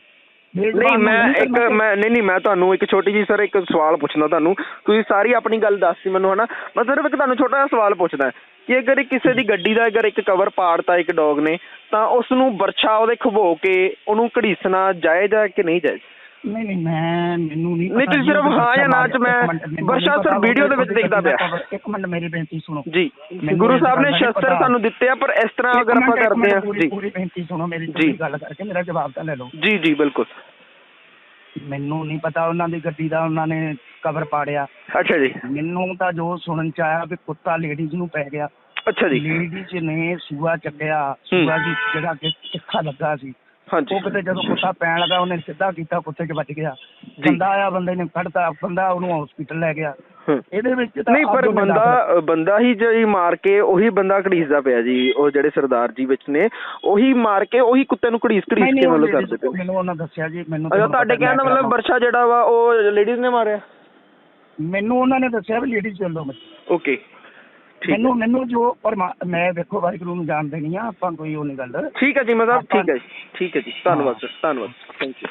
ਨਹੀਂ ਮੈਂ ਇੱਕ ਮੈਂ ਨਹੀਂ ਨਹੀਂ ਮੈਂ ਤੁਹਾਨੂੰ ਇੱਕ ਛੋਟੀ ਜੀ ਸਰ ਇੱਕ ਸਵਾਲ ਪੁੱਛਣਾ ਤੁਹਾਨੂੰ ਤੁਸੀਂ ਸਾਰੀ ਆਪਣੀ ਗੱਲ ਦੱਸੀ ਮੈਨੂੰ ਹਨਾ ਮੈਂ ਸਿਰਫ ਇੱਕ ਤੁਹਾਨੂੰ ਛੋਟਾ ਜਿਹਾ ਸਵਾਲ ਪੁੱਛਦਾ ਕਿ ਅਗਰ ਕਿਸੇ ਦੀ ਗੱਡੀ ਦਾ ਅਗਰ ਇੱਕ ਕਵਰ ਪਾੜਤਾ ਇੱਕ ਡੌਗ ਨੇ ਤਾਂ ਉਸ ਨੂੰ ਵਰਛਾ ਉਹਦੇ ਖਵੋ ਕੇ ਉਹਨੂੰ ਘੜੀਸਣਾ ਜਾਇਜ਼ ਹੈ ਕਿ ਨਹੀਂ ਜਾਇਜ਼
ਨਹੀਂ ਨਹੀਂ ਮੈਂ ਮੈਨੂੰ ਨਹੀਂ
ਨਹੀਂ, ਤੁਸੀਂ ਸਿਰਫ ਹਾਂ ਜਾਂ ਨਾ 'ਚ ਮੈਂ- ਵਰਸ਼ਾ ਸਰ ਵੀਡੀਓ ਦੇ ਵਿੱਚ ਦੇਖਦਾ ਪਿਆ।
ਇੱਕ ਮਿੰਟ ਮੇਰੀ ਬੇਨਤੀ ਸੁਣੋ।
ਜੀ ਗੁਰੂ ਸਾਹਿਬ ਨੇ ਸ਼ਸਤਰ। ਸਾਨੂੰ ਦਿੱਤੇ ਆ ਪਰ ਇਸ ਤਰ੍ਹਾਂ ਅਗਰ ਆਪਾਂ ਕਰਦੇ ਆ ਜੀ।
ਪੂਰੀ ਬੇਨਤੀ ਸੁਣੋ ਮੇਰੀ
ਜੀ।
ਗੱਲ ਕਰਕੇ ਮੇਰਾ ਜਵਾਬ ਤਾਂ ਲੈ ਲਓ।
ਜੀ ਜੀ ਬਿਲਕੁਲ।
ਮੈਨੂੰ ਨਹੀਂ ਪਤਾ ਉਹਨਾਂ ਦੀ ਗੱਡੀ ਦਾ ਉਹਨਾਂ ਨੇ ਕਵਰ ਪਾੜਿਆ।
ਅੱਛਾ ਜੀ।
ਮੈਨੂੰ ਤਾਂ ਜੋ ਸੁਣਨ ਚ ਆਇਆ ਵੀ ਕੁੱਤਾ ਲੇਡੀਜ਼ ਨੂੰ ਪੈ ਗਿਆ।
ਅੱਛਾ ਜੀ।
ਲੇਡੀਜ਼ ਨੇ ਸੂਆ ਚੱਕਿਆ। ਸੂਆ ਦੀ ਜਿਹੜਾ ਕਿ ਤਿੱਖਾ ਲੱਗਾ ਸੀ।
ਹਾਂਜੀ।
ਉਹ ਕਿਤੇ ਜਦੋਂ ਕੁੱਤਾ ਪੈਣ ਲੱਗਾ ਉਹਨੇ ਸਿੱਧਾ ਕੀਤਾ ਕੁੱਤੇ 'ਚ ਵੱਜ ਗਿਆ। ਬੰਦਾ ਆਇਆ ਬੰਦੇ ਨੇ ਕੱਢਤਾ ਬੰਦਾ ਉਹਨੂੰ ਹਸਪੀਟਲ ਲੈ ਗਿਆ। ਇਹਦੇ ਵਿੱਚ ਤਾਂ
ਨਹੀਂ ਪਰ ਬੰਦਾ ਬੰਦਾ ਹੀ ਜਿਹੜੀ ਮਾਰ ਕੇ ਉਹੀ ਬੰਦਾ ਘੜੀਸਦਾ ਪਿਆ ਜੀ ਉਹ ਜਿਹੜੇ ਸਰਦਾਰ ਜੀ ਵਿੱਚ ਨੇ ਉਹੀ ਮਾਰ ਕੇ ਉਹੀ ਕੁੱਤੇ ਨੂੰ ਘੜੀਸ ਘੜੀਸ ਕੇ ਮਤਲਬ ਕਰਦੇ ਪਏ।
ਮੈਨੂੰ ਉਹਨਾਂ ਦੱਸਿਆ ਜੀ ਮੈਨੂੰ
ਅੱਛਾ ਤੁਹਾਡੇ ਕਹਿਣ ਦਾ ਮਤਲਬ ਵਰਸ਼ਾ ਜਿਹੜਾ ਵਾ ਉਹ ਲੇਡੀਜ਼ ਨੇ ਮਾਰਿਆ?
ਮੈਨੂੰ ਉਹਨਾਂ ਨੇ ਦੱਸਿਆ ਵੀ ਲੇਡੀਜ਼ ਵੱਲੋਂ
ਓਕੇ
ਮੈਨੂੰ ਮੈਨੂੰ ਜੋ ਪਰ ਮੈਂ ਵੇਖੋ ਵਾਹਿਗੁਰੂ ਨੂੰ ਜਾਣਦੇ ਨਹੀਂ ਆ ਆਪਾਂ ਕੋਈ ਉਹ ਨਹੀਂ ਗੱਲ।
ਠੀਕ ਹੈ ਜੀ ਮੈਂ ਸਾਹਿਬ
ਆਪਾਂ-
ਠੀਕ ਹੈ ਜੀ ਠੀਕ ਹੈ ਜੀ ਧੰਨਵਾਦ ਸਰ ਧੰਨਵਾਦ। ਥੈਂਕ ਯੂ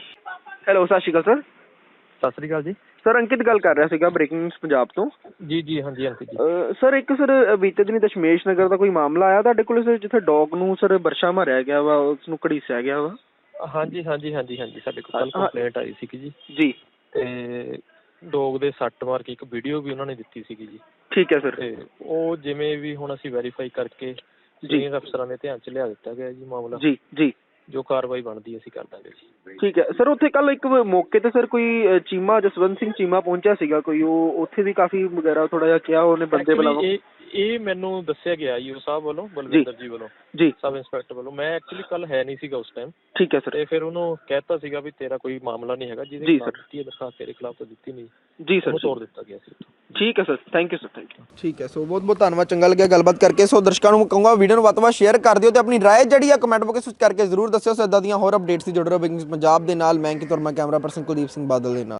ਹੈਲੋ ਸਤਿ ਸ਼੍ਰੀ ਅਕਾਲ ਸਰ।
ਸਤਿ ਸ੍ਰੀ ਅਕਾਲ ਜੀ।
ਸਰ ਅੰਕਿਤ ਗੱਲ ਕਰ ਰਿਹਾ ਸੀਗਾ ਬ੍ਰੇਕਿੰਗ ਨਿਊਜ਼ ਪੰਜਾਬ ਤੋਂ।
ਜੀ ਜੀ ਹਾਂਜੀ ਅੰਕਿਤ ਜੀ।
ਸਰ ਇੱਕ ਸਰ ਬੀਤੇ ਦਿਨੀ ਦਸ਼ਮੇਸ਼ ਨਗਰ ਦਾ ਕੋਈ ਮਾਮਲਾ ਆਇਆ? ਤੁਹਾਡੇ ਕੋਲ ਸਰ ਜਿੱਥੇ ਡੌਗ ਨੂੰ ਸਰ ਵਰਸ਼ਾ ਮਾਰਿਆ ਗਿਆ ਵਾ ਉਸ ਨੂੰ ਘੜੀਸਿਆ ਗਿਆ ਵਾ।
ਹਾਂਜੀ ਹਾਂਜੀ ਹਾਂਜੀ ਹਾਂਜੀ ਸਾਡੇ ਕੋਲ। ਕੰਪਲੇਂਟ ਆਈ ਸੀ ਜੀ।
ਜੀ।
ਤੇ ਡੋਗ ਦੇ ਸੱਟ ਮਾਰ ਕੇ ਇੱਕ ਵੀਡੀਓ ਵੀ ਉਹਨਾਂ ਨੇ ਦਿੱਤੀ ਸੀਗੀ ਜੀ।
ਠੀਕ ਹੈ ਸਰ।
ਤੇ ਉਹ ਜਿਵੇਂ ਵੀ ਹੁਣ ਅਸੀਂ ਵੈਰੀਫਾਈ ਕਰਕੇ ਸੀਨੀਅਰ ਅਫਸਰਾਂ ਦੇ ਧਿਆਨ ਚ ਲਿਆ ਦਿੱਤਾ ਗਿਆ ਜੀ ਮਾਮਲਾ।
ਜੀ ਜੀ।
ਜੋ ਕਾਰਵਾਈ ਬਣਦੀ ਅਸੀਂ ਕਰ ਦਾਂਗੇ ਜੀ।
ਠੀਕ ਹੈ। ਸਰ ਉੱਥੇ ਕੱਲ ਇੱਕ ਮੌਕੇ ਤੇ ਸਰ ਕੋਈ ਅਹ, ਚੀਮਾ ਜਸਵੰਤ ਸਿੰਘ ਚੀਮਾ ਪਹੁੰਚਿਆ ਸੀਗਾ ਕੋਈ? ਉਹ ਉੱਥੇ ਵੀ ਕਾਫੀ ਵਗੈਰਾ ਥੋੜਾ ਜਿਹਾ ਕਿਹਾ ਉਹਨੇ ਬੰਦੇ
Actually
ਬੁਲਾਵੋ
ਇਹ ਇਹ ਮੈਨੂੰ ਦੱਸਿਆ ਗਿਆ ਜੀ ਉਹ ਸਾਹਿਬ ਵੱਲੋਂ ਬਲਵਿੰਦਰ ਜੀ ਵੱਲੋਂ
ਜੀ।
ਸਬ ਇੰਸਪੈਕਟਰ ਵੱਲੋਂ। ਮੈਂ ਐਕਚੁਅਲੀ ਕੱਲ ਹੈ ਨਹੀਂ ਸੀਗਾ ਉਸ ਟਾਈਮ
ਠੀਕ ਹੈ ਸਰ
ਤੇ ਫਿਰ ਉਹਨੂੰ ਕਹਿਤਾ ਸੀਗਾ ਵੀ ਤੇਰਾ ਕੋਈ ਮਾਮਲਾ ਨਹੀਂ ਹੈਗਾ ਜਿਹਦੇ
ਜੀ
ਖਿਲਾਫ। ਦਿੱਤੀ ਹੈ ਦਰਖਾਸਤ ਤੇਰੇ ਖਿਲਾਫ ਤਾਂ ਦਿੱਤੀ ਨਹੀਂ।
ਜੀ ਸਰ
ਉਹ ਤੋੜ ਦਿੱਤਾ ਗਿਆ ਸੀ।
ਠੀਕ ਹੈ sir thank you sir thank you
ਠੀਕ ਹੈ ਸੋ ਬਹੁਤ ਬਹੁਤ ਧੰਨਵਾਦ ਚੰਗਾ ਲੱਗਿਆ ਗੱਲਬਾਤ ਕਰਕੇ। ਸੋ ਦਰਸ਼ਕਾਂ ਨੂੰ ਕਹੂੰਗਾ ਵੀਡੀਓ ਨੂੰ ਵੱਧ ਤੋਂ ਵੱਧ ਸ਼ੇਅਰ ਕਰ ਦਿਓ ਤੇ ਆਪਣੀ ਰਾਏ ਜਿਹੜੀ ਆ ਕਮੈਂਟ ਬਾਕਸ ਵਿੱਚ ਕਰਕੇ ਜ਼ਰੂਰ ਦੱਸਿਓ। ਸੋ ਇਦਾਂ ਦੀਆਂ ਹੋਰ ਅਪਡੇਟਸ ਦੀ ਜੁੜੇ ਰਹੋ ਬਿਗਨਸ ਪੰਜਾਬ ਦੇ ਨਾਲ। ਮੈਂ ਕਿ ਤੁਰਮਾ ਕੈਮਰਾ ਪਰਸਨ ਕੁਲਦੀਪ ਸਿੰਘ ਬਾਦਲ ਦੇ ਨਾਲ।